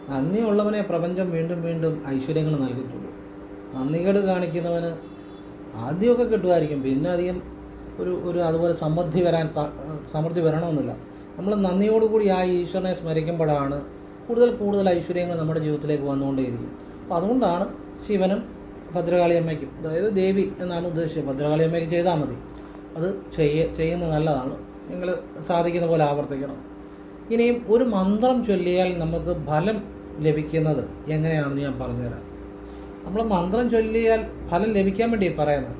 നന്ദിയുള്ളവനെ പ്രപഞ്ചം വീണ്ടും വീണ്ടും ഐശ്വര്യങ്ങൾ നൽകിയിട്ടുള്ളൂ നന്ദികേട് കാണിക്കുന്നവന് ആദ്യമൊക്കെ കിട്ടുമായിരിക്കും. പിന്നെ അധികം ഒരു ഒരു അതുപോലെ സമൃദ്ധി വരാൻ സമൃദ്ധി വരണമെന്നില്ല. നമ്മൾ നന്ദിയോടുകൂടി ആ ഈശ്വരനെ സ്മരിക്കുമ്പോഴാണ് കൂടുതൽ കൂടുതൽ ഐശ്വര്യങ്ങൾ നമ്മുടെ ജീവിതത്തിലേക്ക് വന്നുകൊണ്ടേയിരിക്കും. അപ്പോൾ അതുകൊണ്ടാണ് ശിവനും ഭദ്രകാളിയമ്മയ്ക്കും അതായത് ദേവി എന്നാണ് ഉദ്ദേശിച്ചത്. ഭദ്രകാളിയമ്മയ്ക്ക് ചെയ്താൽ മതി. അത് ചെയ്യ ചെയ്യുന്നത് നല്ലതാണ്. നിങ്ങൾ സാധിക്കുന്ന പോലെ ആവർത്തിക്കണം. ഇനിയും ഒരു മന്ത്രം ചൊല്ലിയാൽ നമുക്ക് ഫലം ലഭിക്കുന്നത് എങ്ങനെയാണെന്ന് ഞാൻ പറഞ്ഞുതരാം. നമ്മൾ മന്ത്രം ചൊല്ലിയാൽ ഫലം ലഭിക്കാൻ വേണ്ടി പറയുന്നത്.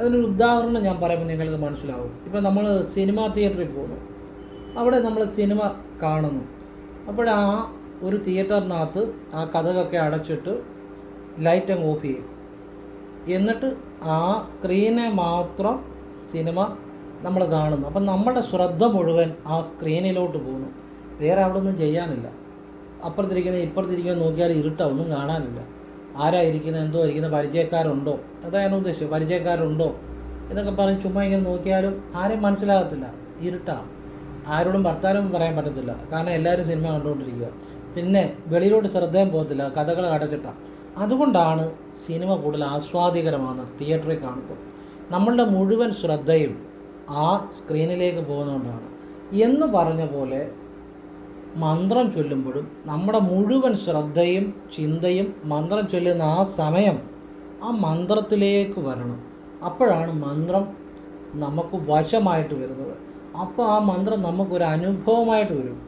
അതിനൊരു ഉദാഹരണം ഞാൻ പറയുമ്പോൾ നിങ്ങൾക്ക് മനസ്സിലാവും. ഇപ്പം നമ്മൾ സിനിമ തിയേറ്ററിൽ പോകുന്നു. അവിടെ നമ്മൾ സിനിമ കാണുന്നു. അപ്പോഴാ ഒരു തിയേറ്ററിനകത്ത് ആ കഥകൊക്കെ അടച്ചിട്ട് ലൈറ്റ് അങ്ങ് ഓഫ് ചെയ്യും. എന്നിട്ട് ആ സ്ക്രീനെ മാത്രം സിനിമ നമ്മൾ കാണുന്നു. അപ്പം നമ്മുടെ ശ്രദ്ധ മുഴുവൻ ആ സ്ക്രീനിലോട്ട് പോകുന്നു. വേറെ അവിടെ ഒന്നും ചെയ്യാനില്ല. അപ്പുറത്തിരിക്കുന്ന ഇപ്പുറത്തിരിക്കുന്ന നോക്കിയാൽ ഇരുട്ടാ ഒന്നും കാണാനില്ല. ആരാ ഇരിക്കുന്നത് എന്തോ ഇരിക്കുന്ന പരിചയക്കാരുണ്ടോ? അതാണ് ഉദ്ദേശിച്ചത്. പരിചയക്കാരുണ്ടോ? എന്നൊക്കെ പറഞ്ഞ് ചുമ്മാ ഇങ്ങനെ നോക്കിയാലും ആരെയും മനസ്സിലാകത്തില്ല. ഇരുട്ടാ. ആരോടും വർത്താനം പറയാൻ പറ്റത്തില്ല. കാരണം എല്ലാവരും സിനിമ കണ്ടുകൊണ്ടിരിക്കുക. പിന്നെ വെളിയിലോട്ട് ശ്രദ്ധയും പോകത്തില്ല. കഥകൾ അടച്ചിട്ട. അതുകൊണ്ടാണ് സിനിമ കൂടുതൽ ആസ്വാദികരമാണ് തിയേറ്ററിൽ കാണുമ്പോൾ. നമ്മളുടെ മുഴുവൻ ശ്രദ്ധയും ആ സ്ക്രീനിലേക്ക് പോകുന്നതുകൊണ്ടാണ്. എന്ന് പറഞ്ഞ പോലെ മന്ത്രം ചൊല്ലുമ്പോഴും നമ്മുടെ മുഴുവൻ ശ്രദ്ധയും ചിന്തയും മന്ത്രം ചൊല്ലുന്ന ആ സമയം ആ മന്ത്രത്തിലേക്ക് വരണം. അപ്പോഴാണ് മന്ത്രം നമുക്ക് വശമായിട്ട് വരുന്നത്. അപ്പോൾ ആ മന്ത്രം നമുക്കൊരു അനുഭവമായിട്ട് വരും.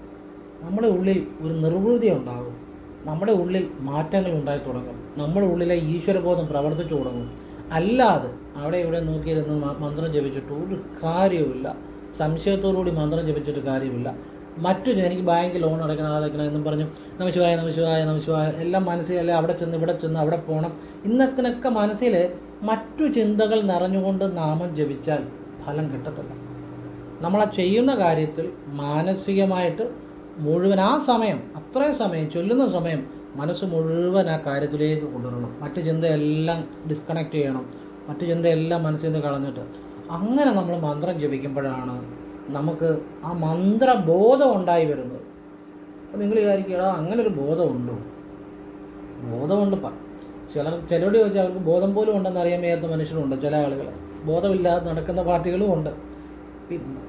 നമ്മുടെ ഉള്ളിൽ ഒരു നിർവൃതി ഉണ്ടാകും. നമ്മുടെ ഉള്ളിൽ മാറ്റങ്ങൾ ഉണ്ടായി തുടങ്ങും. നമ്മുടെ ഉള്ളിലെ ഈശ്വരബോധം പ്രവർത്തിച്ചു തുടങ്ങും. അല്ലാതെ അവിടെ ഇവിടെ നോക്കിയിരുന്ന് മന്ത്രം ജപിച്ചിട്ട് ഒരു കാര്യവുമില്ല. സംശയത്തോടുകൂടി മന്ത്രം ജപിച്ചിട്ട് കാര്യമില്ല. മറ്റു ഞാൻ എനിക്ക് ബാങ്കിൽ ലോൺ അടയ്ക്കണം അടയ്ക്കണം എന്നും പറഞ്ഞു. നമശിവായ നമശിവായ നമശിവായ. എല്ലാം മനസ്സിൽ അല്ലെ അവിടെ ചെന്ന് ഇവിടെ ചെന്ന് അവിടെ പോകണം ഇന്നത്തിനൊക്കെ മനസ്സിൽ മറ്റു ചിന്തകൾ നിറഞ്ഞുകൊണ്ട് നാമം ജപിച്ചാൽ ഫലം കിട്ടത്തില്ല. നമ്മൾ ചെയ്യുന്ന കാര്യത്തിൽ മാനസികമായിട്ട് മുഴുവൻ ആ സമയം അത്രയും സമയം ചൊല്ലുന്ന സമയം മനസ്സ് മുഴുവൻ ആ കാര്യത്തിലേക്ക് കൊണ്ടുവരണം. മറ്റു ചിന്തയെല്ലാം ഡിസ്കണക്ട് ചെയ്യണം. മറ്റു ചിന്തയെല്ലാം മനസ്സിൽ നിന്ന് കളഞ്ഞിട്ട്. അങ്ങനെ നമ്മൾ മന്ത്രം ജപിക്കുമ്പോഴാണ് നമുക്ക് ആ മന്ത്രബോധം ഉണ്ടായി വരുന്നത്. അപ്പോൾ നിങ്ങൾ വിചാരിക്കുക അങ്ങനെ ഒരു ബോധമുണ്ടോ? ബോധമുണ്ട്. ചിലർ ചിലരോട് ചോദിച്ചാൽ അവർക്ക് ബോധം പോലും ഉണ്ടെന്ന് അറിയാൻ വയ്യാത്ത മനുഷ്യരുണ്ട് ചില ആളുകൾ. ബോധമില്ലാതെ നടക്കുന്ന പാർട്ടികളും ഉണ്ട്.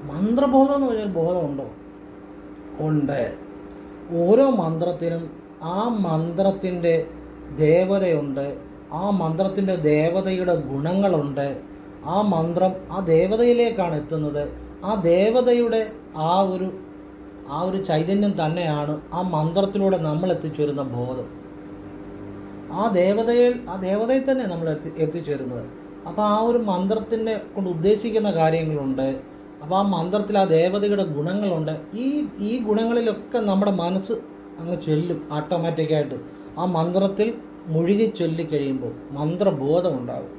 മന്ത്രബോധം എന്ന് പറഞ്ഞാൽ ബോധമുണ്ടോ? ഉണ്ട്. ഓരോ മന്ത്രത്തിനും ആ മന്ത്രത്തിന്റെ ദേവതയുണ്ട് ആ മന്ത്രത്തിന്റെ ദേവതയുടെ ഗുണങ്ങളുണ്ട് ആ മന്ത്രം ആ ദേവതയിലേക്കാണ് എത്തുന്നത്. ആ ദേവതയുടെ ആ ഒരു ആ ഒരു ചൈതന്യം തന്നെയാണ് ആ മന്ത്രത്തിലൂടെ നമ്മൾ എത്തിച്ചേരുന്ന ബോധം. ആ ദേവതയിൽ ആ ദേവതയിൽ തന്നെ നമ്മൾ എത്തി എത്തിച്ചേരുന്നത്. അപ്പോൾ ആ ഒരു മന്ത്രത്തിനെ കൊണ്ട് ഉദ്ദേശിക്കുന്ന കാര്യങ്ങളുണ്ട്. അപ്പോൾ ആ മന്ത്രത്തിൽ ആ ദേവതയുടെ ഗുണങ്ങളുണ്ട്. ഈ ഈ ഗുണങ്ങളിലൊക്കെ നമ്മുടെ മനസ്സ് അങ്ങ് ചൊല്ലും ഓട്ടോമാറ്റിക്കായിട്ട് ആ മന്ത്രത്തിൽ മുഴുകി ചൊല്ലിക്കഴിയുമ്പോൾ മന്ത്രബോധം ഉണ്ടാകും.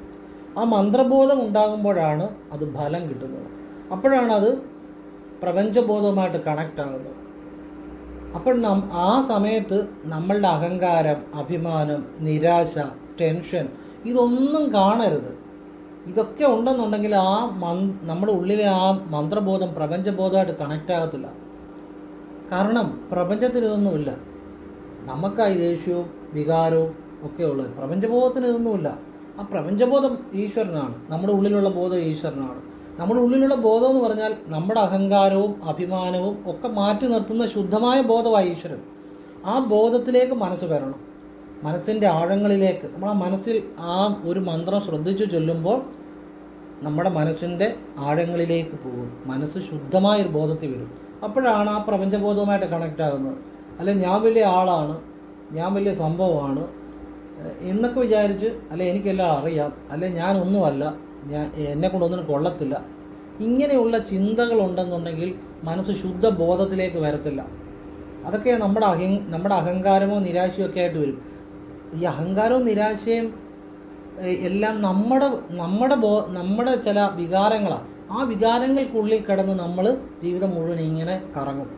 ആ മന്ത്രബോധം ഉണ്ടാകുമ്പോഴാണ് അത് ഫലം കിട്ടുന്നത്. അപ്പോഴാണ് അത് പ്രപഞ്ചബോധവുമായിട്ട് കണക്റ്റ് ആകുന്നത് അപ്പോൾ നാം ആ സമയത്ത് നമ്മളുടെ അഹങ്കാരം അഭിമാനം നിരാശ ടെൻഷൻ ഇതൊന്നും കാണരുത്. ഇതൊക്കെ ഉണ്ടെന്നുണ്ടെങ്കിൽ ആ മൻ നമ്മുടെ ഉള്ളിലെ ആ മന്ത്രബോധം പ്രപഞ്ചബോധമായിട്ട് കണക്റ്റ് ആകത്തില്ല. കാരണം പ്രപഞ്ചത്തിൽ ഇതൊന്നുമില്ല. നമുക്കായി ദേഷ്യവും വികാരവും ഒക്കെ ഉള്ളത്. പ്രപഞ്ചബോധത്തിന് ഇതൊന്നുമില്ല. ആ പ്രപഞ്ചബോധം ഈശ്വരനാണ്. നമ്മുടെ ഉള്ളിലുള്ള ബോധം ഈശ്വരനാണ്. നമ്മുടെ ഉള്ളിലുള്ള ബോധം എന്ന് പറഞ്ഞാൽ നമ്മുടെ അഹങ്കാരവും അഭിമാനവും ഒക്കെ മാറ്റി നിർത്തുന്ന ശുദ്ധമായ ബോധമായി ഈശ്വരൻ. ആ ബോധത്തിലേക്ക് മനസ്സ് വരണം. മനസ്സിന്റെ ആഴങ്ങളിലേക്ക്. നമ്മൾ ആ മനസ്സിൽ ആ ഒരു മന്ത്രം ശ്രദ്ധിച്ചു ചൊല്ലുമ്പോൾ നമ്മുടെ മനസ്സിന്റെ ആഴങ്ങളിലേക്ക് പോകും. മനസ്സ് ശുദ്ധമായ ഒരു ബോധത്തിൽ വരും. അപ്പോഴാണ് ആ പ്രപഞ്ചബോധവുമായിട്ട് കണക്റ്റ് ആകുന്നത്. അല്ലെ ഞാൻ വലിയ ആളാണ് ഞാൻ വലിയ സംഭവമാണ് എന്നൊക്കെ വിചാരിച്ച് അല്ലെ എനിക്കെല്ലാം അറിയാം അല്ലെ ഞാനൊന്നുമല്ല ഞാൻ എന്നെ കൊണ്ടൊന്നിനും കൊള്ളത്തില്ല. ഇങ്ങനെയുള്ള ചിന്തകളുണ്ടെന്നുണ്ടെങ്കിൽ മനസ്സ് ശുദ്ധ ബോധത്തിലേക്ക് വരത്തില്ല. അതൊക്കെ നമ്മുടെ അഹി നമ്മുടെ അഹങ്കാരമോ നിരാശയോ ഒക്കെ ആയിട്ട് വരും. ഈ അഹങ്കാരവും നിരാശയും എല്ലാം നമ്മുടെ നമ്മുടെ ബോ നമ്മുടെ ചില വികാരങ്ങളാണ് ആ വികാരങ്ങൾക്കുള്ളിൽ കിടന്ന് നമ്മൾ ജീവിതം മുഴുവൻ ഇങ്ങനെ കറങ്ങും.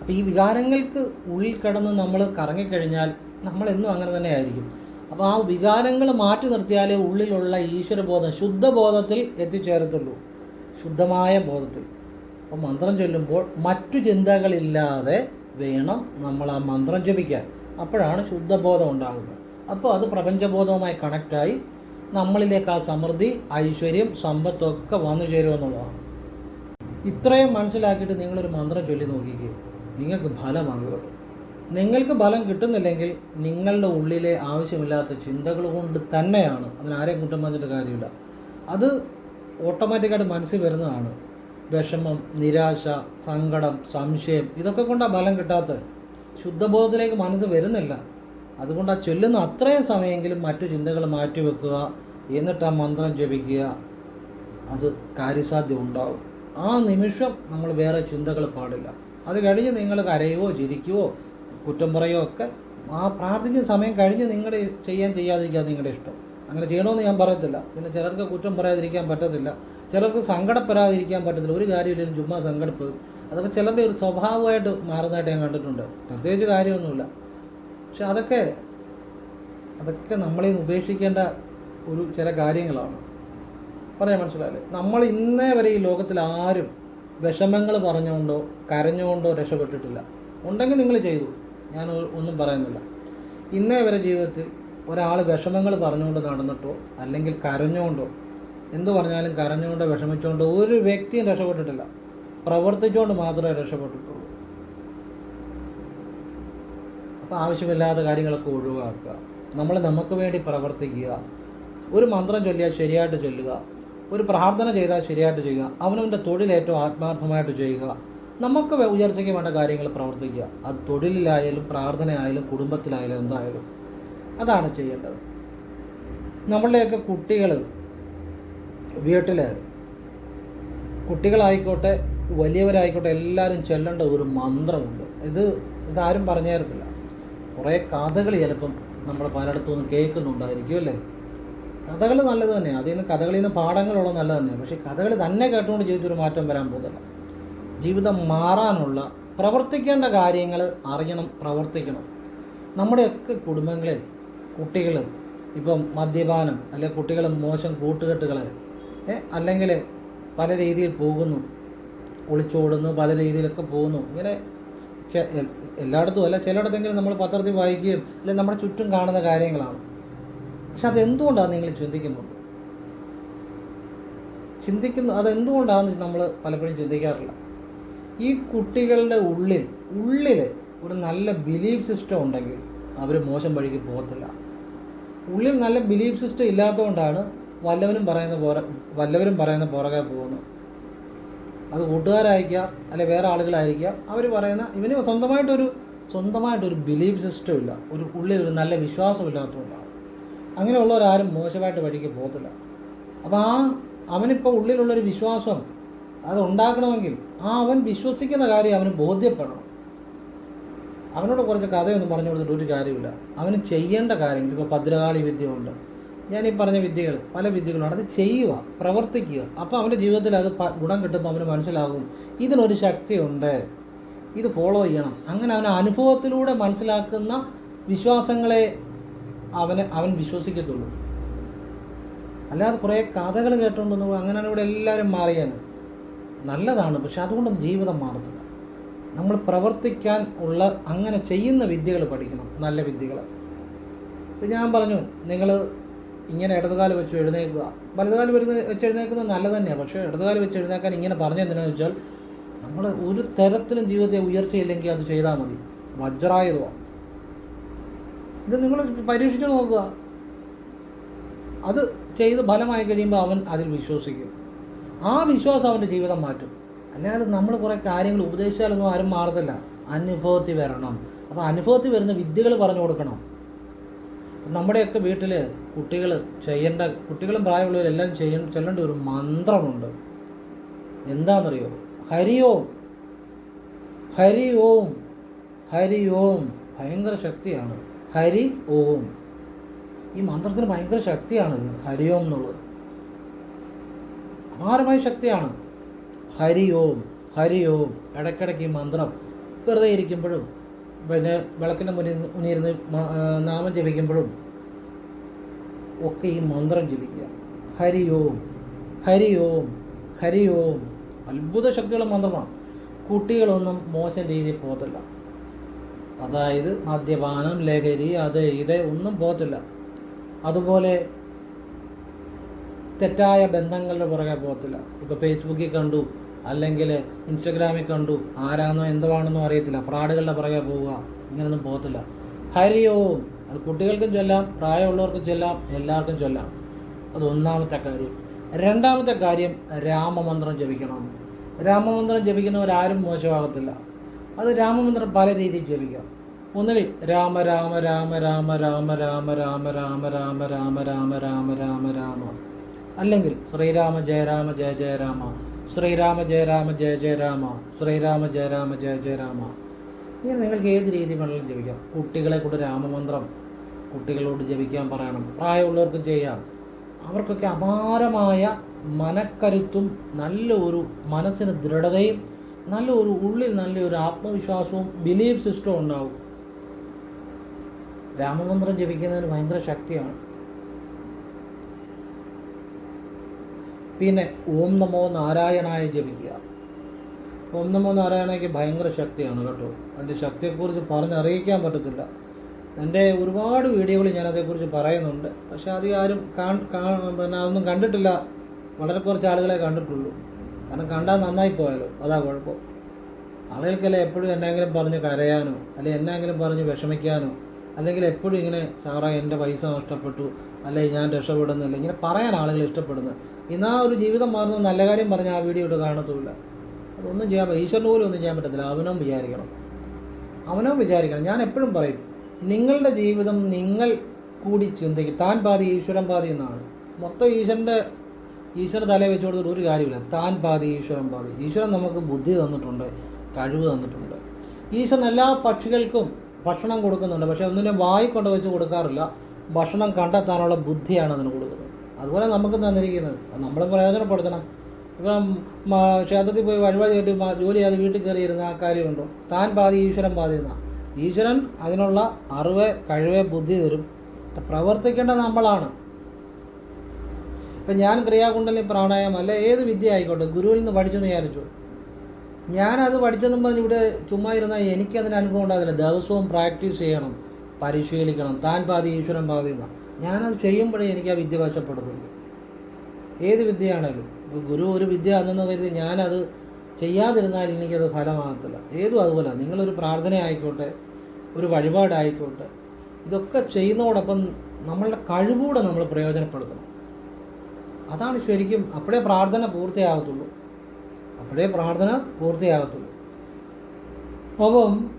അപ്പോൾ ഈ വികാരങ്ങൾക്ക് ഉള്ളിൽ കിടന്ന് നമ്മൾ കറങ്ങിക്കഴിഞ്ഞാൽ നമ്മളെന്നും അങ്ങനെ തന്നെ ആയിരിക്കും. അപ്പോൾ ആ വികാരങ്ങൾ മാറ്റി നിർത്തിയാലേ ഉള്ളിലുള്ള ഈശ്വരബോധം ശുദ്ധബോധത്തിൽ എത്തിച്ചേരത്തുള്ളൂ. ശുദ്ധമായ ബോധത്തിൽ. അപ്പോൾ മന്ത്രം ചൊല്ലുമ്പോൾ മറ്റു ചിന്തകളില്ലാതെ വേണം നമ്മൾ ആ മന്ത്രം ജപിക്കാൻ. അപ്പോഴാണ് ശുദ്ധബോധം ഉണ്ടാകുന്നത് അപ്പോൾ അത് പ്രപഞ്ചബോധവുമായി കണക്റ്റായി നമ്മളിലേക്ക് ആ സമൃദ്ധി ഐശ്വര്യം സമ്പത്തൊക്കെ വന്നു ചേരുമെന്നുള്ളതാണ് ഇത്രയും മനസ്സിലാക്കിയിട്ട് നിങ്ങളൊരു മന്ത്രം ചൊല്ലി നോക്കിക്കേ. നിങ്ങൾക്ക് ഫലമാകും നിങ്ങൾക്ക് ബലം കിട്ടുന്നില്ലെങ്കിൽ നിങ്ങളുടെ ഉള്ളിലെ ആവശ്യമില്ലാത്ത ചിന്തകൾ കൊണ്ട് തന്നെയാണ്. അതിനാരെയും കുറ്റം പറഞ്ഞിട്ട് കാര്യമില്ല. അത് ഓട്ടോമാറ്റിക്കായിട്ട് മനസ്സിൽ വരുന്നതാണ്. വിഷമം നിരാശ സങ്കടം സംശയം ഇതൊക്കെ കൊണ്ട് ആ ബലം കിട്ടാത്തത്. ശുദ്ധബോധത്തിലേക്ക് മനസ്സ് വരുന്നില്ല. അതുകൊണ്ട് ആ ചൊല്ലുന്ന അത്രയും സമയമെങ്കിലും മറ്റു ചിന്തകൾ മാറ്റിവെക്കുക എന്നിട്ട് ആ മന്ത്രം ജപിക്കുക. അത് കാര്യസാധ്യം ഉണ്ടാവും. ആ നിമിഷം നമ്മൾ വേറെ ചിന്തകൾ പാടില്ല. അത് കഴിഞ്ഞ് നിങ്ങൾ കരയുവോ ചിരിക്കുവോ കുറ്റം പറയുകയോ ഒക്കെ ആ പ്രാർത്ഥിക്കുന്ന സമയം കഴിഞ്ഞ് നിങ്ങളുടെ ചെയ്യാൻ ചെയ്യാതിരിക്കുക നിങ്ങളുടെ ഇഷ്ടം. അങ്ങനെ ചെയ്യണമെന്ന് ഞാൻ പറയത്തില്ല. പിന്നെ ചിലർക്ക് കുറ്റം പറയാതിരിക്കാൻ പറ്റത്തില്ല. ചിലർക്ക് സങ്കടപ്പെടാതിരിക്കാൻ പറ്റത്തില്ല. ഒരു കാര്യമില്ലെങ്കിലും ചുമ്മാ സങ്കടപ്പെടും. അതൊക്കെ ചിലരുടെ ഒരു സ്വഭാവമായിട്ട് മാറുന്നതായിട്ട് ഞാൻ കണ്ടിട്ടുണ്ട്. പ്രത്യേകിച്ച് കാര്യമൊന്നുമില്ല. പക്ഷെ അതൊക്കെ അതൊക്കെ നമ്മളെ ഉപേക്ഷിക്കേണ്ട ഒരു ചില കാര്യങ്ങളാണ്. പറയാൻ മനസ്സിലായില്ലേ? നമ്മൾ ഇന്നേ വരെ ഈ ലോകത്തിൽ ആരും വിഷമങ്ങൾ പറഞ്ഞുകൊണ്ടോ കരഞ്ഞുകൊണ്ടോ രക്ഷപ്പെട്ടിട്ടില്ല. ഉണ്ടെങ്കിൽ നിങ്ങൾ ചെയ്തു. ഞാൻ ഒന്നും പറയുന്നില്ല. ഇന്നേ വരെ ജീവിതത്തിൽ ഒരാൾ വിഷമങ്ങൾ പറഞ്ഞുകൊണ്ട് നടന്നിട്ടോ അല്ലെങ്കിൽ കരഞ്ഞുകൊണ്ടോ എന്ത് പറഞ്ഞാലും കരഞ്ഞുകൊണ്ടോ വിഷമിച്ചുകൊണ്ടോ ഒരു വ്യക്തിയും രക്ഷപ്പെട്ടിട്ടില്ല. പ്രവർത്തിച്ചുകൊണ്ട് മാത്രമേ രക്ഷപ്പെട്ടിട്ടുള്ളൂ. അപ്പോൾ ആവശ്യമില്ലാത്ത കാര്യങ്ങളൊക്കെ ഒഴിവാക്കുക. നമ്മൾ നമുക്ക് വേണ്ടി പ്രവർത്തിക്കുക. ഒരു മന്ത്രം ചൊല്ലിയാൽ ശരിയായിട്ട് ചൊല്ലുക. ഒരു പ്രാർത്ഥന ചെയ്താൽ ശരിയായിട്ട് ചെയ്യുക. അവനവന്റെ തൊഴിൽ ഏറ്റവും ആത്മാർത്ഥമായിട്ട് ചെയ്യുക. നമുക്ക് ഉയർച്ചയ്ക്ക് വേണ്ട കാര്യങ്ങൾ പ്രവർത്തിക്കുക. അത് തൊഴിലിലായാലും പ്രാർത്ഥനയായാലും കുടുംബത്തിലായാലും എന്തായാലും അതാണ് ചെയ്യേണ്ടത്. നമ്മളുടെയൊക്കെ കുട്ടികൾ വീട്ടിൽ കുട്ടികളായിക്കോട്ടെ വലിയവരായിക്കോട്ടെ എല്ലാവരും ചെല്ലേണ്ട ഒരു മന്ത്രമുണ്ട്. ഇത് ഇതാരും പറഞ്ഞു തരത്തില്ല കുറേ കഥകൾ ചിലപ്പം നമ്മൾ പലയിടത്തു നിന്ന് കേൾക്കുന്നുണ്ടായിരിക്കും അല്ലേ? കഥകൾ നല്ലത് തന്നെയാണ് അതിൽ നിന്ന് കഥകളിൽ നിന്ന് പാഠങ്ങളുള്ള നല്ലത് തന്നെയാണ് പക്ഷേ കഥകൾ തന്നെ കേട്ടുകൊണ്ട് ജീവിതത്തിൽ ഒരു മാറ്റം വരാൻ പോകുന്നില്ല. ജീവിതം മാറാനുള്ള പ്രവർത്തിക്കേണ്ട കാര്യങ്ങൾ അറിയണം പ്രവർത്തിക്കണം. നമ്മുടെയൊക്കെ കുടുംബങ്ങളിൽ കുട്ടികൾ ഇപ്പം മദ്യപാനം അല്ലെങ്കിൽ കുട്ടികൾ മോശം കൂട്ടുകെട്ടുകൾ അല്ലെങ്കിൽ പല രീതിയിൽ പോകുന്നു. ഒളിച്ചോടുന്നു പല രീതിയിലൊക്കെ പോകുന്നു. ഇങ്ങനെ എല്ലായിടത്തും അല്ല ചിലയിടത്തെങ്കിലും നമ്മൾ പത്രത്തിൽ വായിക്കുകയും അല്ലെങ്കിൽ നമ്മുടെ ചുറ്റും കാണുന്ന കാര്യങ്ങളാണ്. പക്ഷെ അതെന്തുകൊണ്ടാണ് നിങ്ങൾ ചിന്തിക്കുന്നത്? ചിന്തിക്കുന്നു അതെന്തുകൊണ്ടാണ് നമ്മൾ പലപ്പോഴും ചിന്തിക്കാറില്ല? ഈ കുട്ടികളുടെ ഉള്ളിൽ ഉള്ളിൽ ഒരു നല്ല ബിലീഫ് സിസ്റ്റം ഉണ്ടെങ്കിൽ അവർ മോശം വഴിക്ക് പോകത്തില്ല. ഉള്ളിൽ നല്ല ബിലീഫ് സിസ്റ്റം ഇല്ലാത്തതുകൊണ്ടാണ് വല്ലവരും പറയുന്ന പോര വല്ലവരും പറയുന്ന പുറകെ പോകുന്നു അത് കൂട്ടുകാരായിരിക്കാം അല്ലെ വേറെ ആളുകളായിരിക്കാം അവർ പറയുന്ന ഇവന് സ്വന്തമായിട്ടൊരു സ്വന്തമായിട്ടൊരു ബിലീഫ് സിസ്റ്റം ഇല്ല. ഒരു ഉള്ളിൽ ഒരു നല്ല വിശ്വാസം ഇല്ലാത്തതുകൊണ്ടാണ്. അങ്ങനെയുള്ളവരാരും മോശമായിട്ട് വഴിക്ക് പോകത്തില്ല. അപ്പോൾ ആ അവനിപ്പോൾ ഉള്ളിലുള്ളൊരു വിശ്വാസം അത് ഉണ്ടാക്കണമെങ്കിൽ ആ അവൻ വിശ്വസിക്കുന്ന കാര്യം അവന് ബോധ്യപ്പെടണം. അവനോട് കുറച്ച് കഥയൊന്നും പറഞ്ഞു കൊടുത്തിട്ട് ഒരു കാര്യമില്ല അവന് ചെയ്യേണ്ട കാര്യങ്ങൾ ഇപ്പോൾ ഭദ്രകാളി വിദ്യ ഉണ്ട് ഞാൻ ഈ പറഞ്ഞ വിദ്യകൾ പല വിദ്യകളുണ്ട്. അത് ചെയ്യുക പ്രവർത്തിക്കുക. അപ്പോൾ അവന്റെ ജീവിതത്തിൽ അത് ഗുണം കിട്ടുമ്പോൾ അവന് മനസ്സിലാകും. ഇതിനൊരു ശക്തിയുണ്ട്. ഇത് ഫോളോ ചെയ്യണം. അങ്ങനെ അവൻ അനുഭവത്തിലൂടെ മനസ്സിലാക്കുന്ന വിശ്വാസങ്ങളെ അവന് അവൻ വിശ്വസിക്കത്തുള്ളൂ. അല്ലാതെ കുറേ കഥകൾ കേട്ടുകൊണ്ടൊന്നും അങ്ങനെയാണ് ഇവിടെ എല്ലാവരും മാറിയാണ് നല്ലതാണ് പക്ഷെ അതുകൊണ്ടൊന്നും ജീവിതം മാറത്തില്ല. നമ്മൾ പ്രവർത്തിക്കാൻ ഉള്ള അങ്ങനെ ചെയ്യുന്ന വിദ്യകൾ പഠിക്കണം നല്ല വിദ്യകൾ ഞാൻ പറഞ്ഞു നിങ്ങൾ ഇങ്ങനെ ഇടതുകാൽ വെച്ച് എഴുന്നേക്കുക. വലതുകാൽ വരുന്ന വെച്ച് എഴുന്നേൽക്കുന്നത് നല്ലത് തന്നെയാണ് പക്ഷേ ഇടതുകാൽ വെച്ച് എഴുന്നേക്കാൻ ഇങ്ങനെ പറഞ്ഞു എന്തിനാന്ന് വെച്ചാൽ നമ്മൾ ഒരു തരത്തിലും ജീവിതത്തെ ഉയർച്ചയില്ലെങ്കിൽ അത് ചെയ്താൽ മതി. വജ്രായുധമാണ് ഇത് നിങ്ങൾ പരീക്ഷിച്ച് നോക്കുക. അത് ചെയ്ത് ഫലമായി കഴിയുമ്പോൾ അവൻ അതിൽ വിശ്വസിക്കും. ആ വിശ്വാസം അവന്റെ ജീവിതം മാറ്റും. അല്ലാതെ നമ്മൾ കുറേ കാര്യങ്ങൾ ഉപദേശിച്ചാലൊന്നും ആരും മാറത്തില്ല അനുഭവത്തിൽ വരണം. അപ്പോൾ അനുഭവത്തിൽ വരുന്ന വിദ്യകൾ പറഞ്ഞു കൊടുക്കണം. നമ്മുടെയൊക്കെ വീട്ടിൽ കുട്ടികൾ ചെയ്യേണ്ട കുട്ടികളും പ്രായമുള്ളവരും എല്ലാം ചെയ്യ ചൊല്ലേണ്ട ഒരു മന്ത്രമുണ്ട്. എന്താണെന്നറിയോ ഹരി ഓം ഹരി ഓം ഹരി ഓം ഭയങ്കര ശക്തിയാണ്. ഹരി ഓം ഈ മന്ത്രത്തിന് ഭയങ്കര ശക്തിയാണ് ഹരി ഓം എന്നുള്ളത്. അപാരമായ ശക്തിയാണ്. ഹരി ഓം ഹരി ഓം ഇടയ്ക്കിടയ്ക്ക് ഈ മന്ത്രം വെറുതെ ഇരിക്കുമ്പോഴും പിന്നെ വിളക്കിന്റെ മുന്നിൽ മുന്നിരുന്ന് നാമം ജപിക്കുമ്പോഴും ഒക്കെ ഈ മന്ത്രം ജപിക്കുക. ഹരി ഓം ഹരി ഓം ഹരി ഓം. അത്ഭുത ശക്തിയുള്ള മന്ത്രമാണ്. കുട്ടികളൊന്നും മോശം രീതിയിൽ പോകത്തില്ല. അതായത് മദ്യപാനം ലഹരി അത് ഇത് ഒന്നും പോകത്തില്ല. അതുപോലെ തെറ്റായ ബന്ധങ്ങളുടെ പുറകെ പോകത്തില്ല ഇപ്പോൾ ഫേസ്ബുക്കിൽ കണ്ടു അല്ലെങ്കിൽ ഇൻസ്റ്റഗ്രാമിൽ കണ്ടു ആരാണെന്നോ എന്തുവാണെന്നോ അറിയത്തില്ല ഫ്രോഡുകളുടെ പുറകെ പോവുക ഇങ്ങനൊന്നും പോകത്തില്ല ഹരി അത് കുട്ടികൾക്കും ചൊല്ലാം പ്രായമുള്ളവർക്കും ചൊല്ലാം എല്ലാവർക്കും ചൊല്ലാം അത് ഒന്നാമത്തെ കാര്യം രണ്ടാമത്തെ കാര്യം രാമമന്ത്രം ജപിക്കണം രാമമന്ത്രം ജപിക്കുന്നവരാരും മോശമാകത്തില്ല അത് രാമമന്ത്രം പല രീതിയിൽ ജപിക്കാം ഒന്നുകിൽ രാമ രാമ രാമ രാമ രാമ രാമ രാമ രാമ രാമ രാമ രാമ രാമ രാമ രാമ അല്ലെങ്കിൽ ശ്രീരാമ ജയരാമ ജയ ജയരാമ ശ്രീരാമ ജയരാമ ജയ ജയരാമ ശ്രീരാമ ജയരാമ ജയ ജയരാമ ഇങ്ങനെ നിങ്ങൾക്ക് ഏത് രീതി വേണമെങ്കിലും ജപിക്കാം. കുട്ടികളെ കൊണ്ട് രാമമന്ത്രം കുട്ടികളോട് ജപിക്കാൻ പറയണം. പ്രായമുള്ളവർക്കും ചെയ്യാം. അവർക്കൊക്കെ അപാരമായ മനക്കരുത്തും നല്ല ഒരു മനസ്സിന് ദൃഢതയും നല്ല ഒരു ഉള്ളിൽ നല്ലൊരു ആത്മവിശ്വാസവും ബിലീഫ് സിസ്റ്റവും ഉണ്ടാവും. രാമമന്ത്രം ജപിക്കുന്നതിന് ഭയങ്കര ശക്തിയാണ്. പിന്നെ ഓം നമോ നാരായണായ ജപിക്കുക. ഓം നമോ നാരായണയ്ക്ക് ഭയങ്കര ശക്തിയാണ് കേട്ടോ. അതിന്റെ ശക്തിയെക്കുറിച്ച് പറഞ്ഞറിയിക്കാൻ പറ്റത്തില്ല. എന്റെ ഒരുപാട് വീഡിയോകൾ ഞാൻ അതേക്കുറിച്ച് പറയുന്നുണ്ട്. പക്ഷെ അധികം ആരും പിന്നെ അതൊന്നും കണ്ടിട്ടില്ല. വളരെ കുറച്ച് ആളുകളെ കണ്ടിട്ടുള്ളൂ. കാരണം കണ്ടാൽ നന്നായി പോയാലോ? അതാ കുഴപ്പം. ആളുകൾക്കല്ലേ എപ്പോഴും എന്നെങ്കിലും പറഞ്ഞ് കരയാനോ? അല്ലെങ്കിൽ എന്നെങ്കിലും പറഞ്ഞ് വിഷമിക്കാനോ? അല്ലെങ്കിൽ എപ്പോഴും ഇങ്ങനെ സാറേ എന്റെ പൈസ നഷ്ടപ്പെട്ടു. അല്ലെങ്കിൽ ഞാൻ രക്ഷപ്പെടുന്നില്ല. ഇങ്ങനെ പറയാൻ ആളുകൾ ഇഷ്ടപ്പെടുന്നത് ആ ഒരു ജീവിതം മാറുന്ന നല്ല കാര്യം പറഞ്ഞാൽ ആ വീഡിയോ ഇട്ട് കാണത്തുമില്ല. അതൊന്നും ചെയ്യാൻ ഈശ്വരന് പോലും ഒന്നും ചെയ്യാൻ പറ്റത്തില്ല. അവനും വിചാരിക്കണം. അവനും വിചാരിക്കണം. ഞാൻ എപ്പോഴും പറയും നിങ്ങളുടെ ജീവിതം നിങ്ങൾ കൂടി ചിന്തിക്കും. താൻ പാതി ഈശ്വരൻ പാതി എന്നാണ്. മൊത്തം ഈശ്വരന്റെ ഈശ്വര തലയിൽ വെച്ച് കൊടുത്തിട്ട് ഒരു കാര്യമില്ല. താൻ പാതി ഈശ്വരൻ പാതി. ഈശ്വരൻ നമുക്ക് ബുദ്ധി തന്നിട്ടുണ്ട് കഴിവ് തന്നിട്ടുണ്ട്. ഈശ്വരൻ എല്ലാ പക്ഷികൾക്കും ഭക്ഷണം കൊടുക്കുന്നുണ്ട്. പക്ഷെ ഒന്നിനും വായി കൊണ്ട് വെച്ച് കൊടുക്കാറില്ല. ഭക്ഷണം കണ്ടെത്താനുള്ള ബുദ്ധിയാണ് അതിന് കൊടുക്കുന്നത്. അതുപോലെ നമുക്ക് തന്നിരിക്കുന്നത്. നമ്മൾ പ്രയോജനപ്പെടുത്തണം. ഇപ്പം ക്ഷേത്രത്തിൽ പോയി വഴിപാട് മ- ജോലി ചെയ്ത് വീട്ടിൽ കയറിയിരുന്ന ആ കാര്യമുണ്ടോ? താൻ പാതി ഈശ്വരൻ പാതി എന്നാ ഈശ്വരൻ അതിനുള്ള അറിവ് കഴിവ് ബുദ്ധി തരും. പ്രവർത്തിക്കേണ്ട നമ്മളാണ്. ഇപ്പം ഞാൻ ക്രിയാകുണ്ടലി പ്രാണായാമം അല്ല ഏത് വിദ്യ ആയിക്കോട്ടെ ഗുരുവിൽ നിന്ന് പഠിച്ചെന്ന് വിചാരിച്ചു. ഞാനത് പഠിച്ചെന്നും പറഞ്ഞ് ഇവിടെ ചുമ്മാ ഇരുന്നാൽ എനിക്കതിന് അനുഭവം ഉണ്ടാകില്ല ദിവസവും പ്രാക്ടീസ് ചെയ്യണം. പരിശീലിക്കണം. താൻ പാതി ഈശ്വരൻ പാതി ഞാനത് ചെയ്യുമ്പോഴേ എനിക്ക് ആ വിദ്യ വശപ്പെടുന്നുള്ളൂ. ഏത് വിദ്യയാണേലും. ഗുരു ഒരു വിദ്യ അതെന്ന് കരുതി ഞാനത് ചെയ്യാതിരുന്നാൽ എനിക്കത് ഫലമാകത്തില്ല. ഏതും അതുപോലെ. നിങ്ങളൊരു പ്രാർത്ഥന ആയിക്കോട്ടെ ഒരു വഴിപാടായിക്കോട്ടെ ഇതൊക്കെ ചെയ്യുന്നതോടൊപ്പം നമ്മളുടെ കഴിവൂടെ നമ്മൾ പ്രയോജനപ്പെടുത്തണം. അതാണ് ശരിക്കും അപ്പോഴേ പ്രാർത്ഥന പൂർത്തിയാകത്തുള്ളൂ. അപ്പോഴേ പ്രാർത്ഥന പൂർത്തിയാകത്തുള്ളൂ. അപ്പം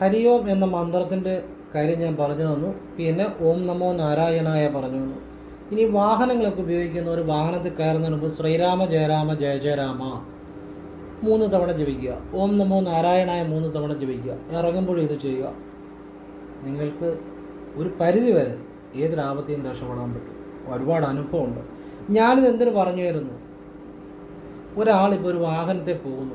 ഹരിയോം എന്ന മന്ത്രത്തിന്റെ കാര്യം ഞാൻ പറഞ്ഞു തന്നു. പിന്നെ ഓം നമോ നാരായണായ പറഞ്ഞു തന്നു. ഇനി വാഹനങ്ങളൊക്കെ ഉപയോഗിക്കുന്ന ഒരു വാഹനത്തിൽ കയറുന്നതിന് മുമ്പ് ശ്രീരാമ ജയരാമ ജയ ജയരാമ മൂന്ന് തവണ ജപിക്കുക. ഓം നമോ നാരായണായ മൂന്ന് തവണ ജപിക്കുക. ഇറങ്ങുമ്പോഴും ഇത് ചെയ്യുക. നിങ്ങൾക്ക് ഒരു പരിധി വരെ ഏതൊരാപത്തെയും രക്ഷപ്പെടാൻ പറ്റും. ഒരുപാട് അനുഭവമുണ്ട്. ഞാനിത് എന്തിനു പറഞ്ഞു തരുന്നു ഒരാളിപ്പോൾ ഒരു വാഹനത്തെ പോകുന്നു.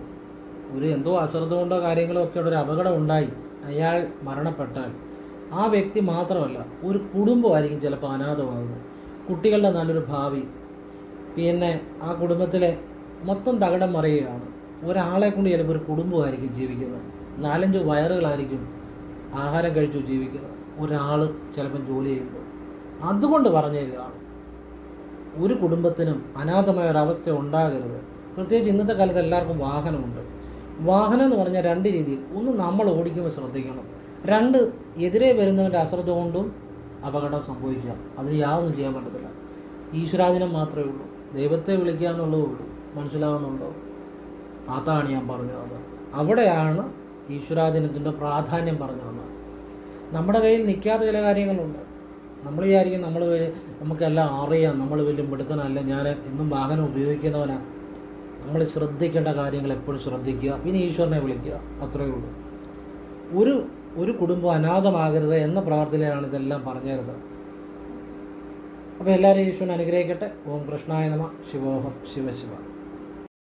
ഒരു എന്തോ അശ്രദ്ധ കൊണ്ടോ കാര്യങ്ങളോ ഒക്കെ ഒരു അപകടം ഉണ്ടായി. അയാൾ മരണപ്പെട്ടാൽ ആ വ്യക്തി മാത്രമല്ല ഒരു കുടുംബമായിരിക്കും ചിലപ്പോൾ അനാഥമാകുന്നത്. കുട്ടികളുടെ നല്ലൊരു ഭാവി. പിന്നെ ആ കുടുംബത്തിലെ മൊത്തം തകടം മറിയുകയാണ്. ഒരാളെ കൊണ്ട് ചിലപ്പോൾ ഒരു കുടുംബമായിരിക്കും ജീവിക്കുന്നത്. നാലഞ്ച് വയറുകളായിരിക്കും ആഹാരം കഴിച്ചു ജീവിക്കുന്നത്. ഒരാൾ ചിലപ്പം ജോലി ചെയ്യുമ്പോൾ. അതുകൊണ്ട് പറഞ്ഞു തരികയാണ്. ഒരു കുടുംബത്തിനും അനാഥമായ ഒരവസ്ഥ ഉണ്ടാകരുത്. പ്രത്യേകിച്ച് ഇന്നത്തെ കാലത്ത് എല്ലാവർക്കും വാഹനമുണ്ട്. വാഹനം എന്ന് പറഞ്ഞാൽ രണ്ട് രീതിയിൽ. ഒന്ന് നമ്മൾ ഓടിക്കുമ്പോൾ ശ്രദ്ധിക്കണം. രണ്ട് എതിരെ വരുന്നവന്റെ അശ്രദ്ധ കൊണ്ടും അപകടം സംഭവിക്കാം അതിന് യാതൊന്നും ചെയ്യാൻ പറ്റത്തില്ല. ഈശ്വരാധീനം മാത്രമേ ഉള്ളൂ. ദൈവത്തെ വിളിക്കുക എന്നുള്ളതേ ഉള്ളൂ. മനസ്സിലാവുന്നുണ്ടോ? അതാണ് ഞാൻ പറഞ്ഞു തന്നത് അവിടെയാണ് ഈശ്വരാധീനത്തിന്റെ പ്രാധാന്യം പറഞ്ഞു തന്നത് നമ്മുടെ കയ്യിൽ നിൽക്കാത്ത ചില കാര്യങ്ങളുണ്ട്. നമ്മൾ വിചാരിക്കും നമ്മൾ നമുക്കെല്ലാം അറിയാം. നമ്മൾ വലിയ മിടുക്കനല്ല. ഞാൻ എന്നും വാഹനം ഉപയോഗിക്കുന്നവനാണ് നമ്മൾ ശ്രദ്ധിക്കേണ്ട കാര്യങ്ങൾ എപ്പോഴും ശ്രദ്ധിക്കുക. പിന്നെ ഈശ്വരനെ വിളിക്കുക. അത്രയേ ഉള്ളൂ. ഒരു ഒരു കുടുംബം അനാഥമാകരുത് എന്ന പ്രാർത്ഥനയിലാണ് ഇതെല്ലാം പറഞ്ഞു തരുന്നത് അപ്പോൾ എല്ലാവരും ഈശ്വരൻ അനുഗ്രഹിക്കട്ടെ. ഓം കൃഷ്ണായ നമ. ശിവോഹം. ശിവശിവ.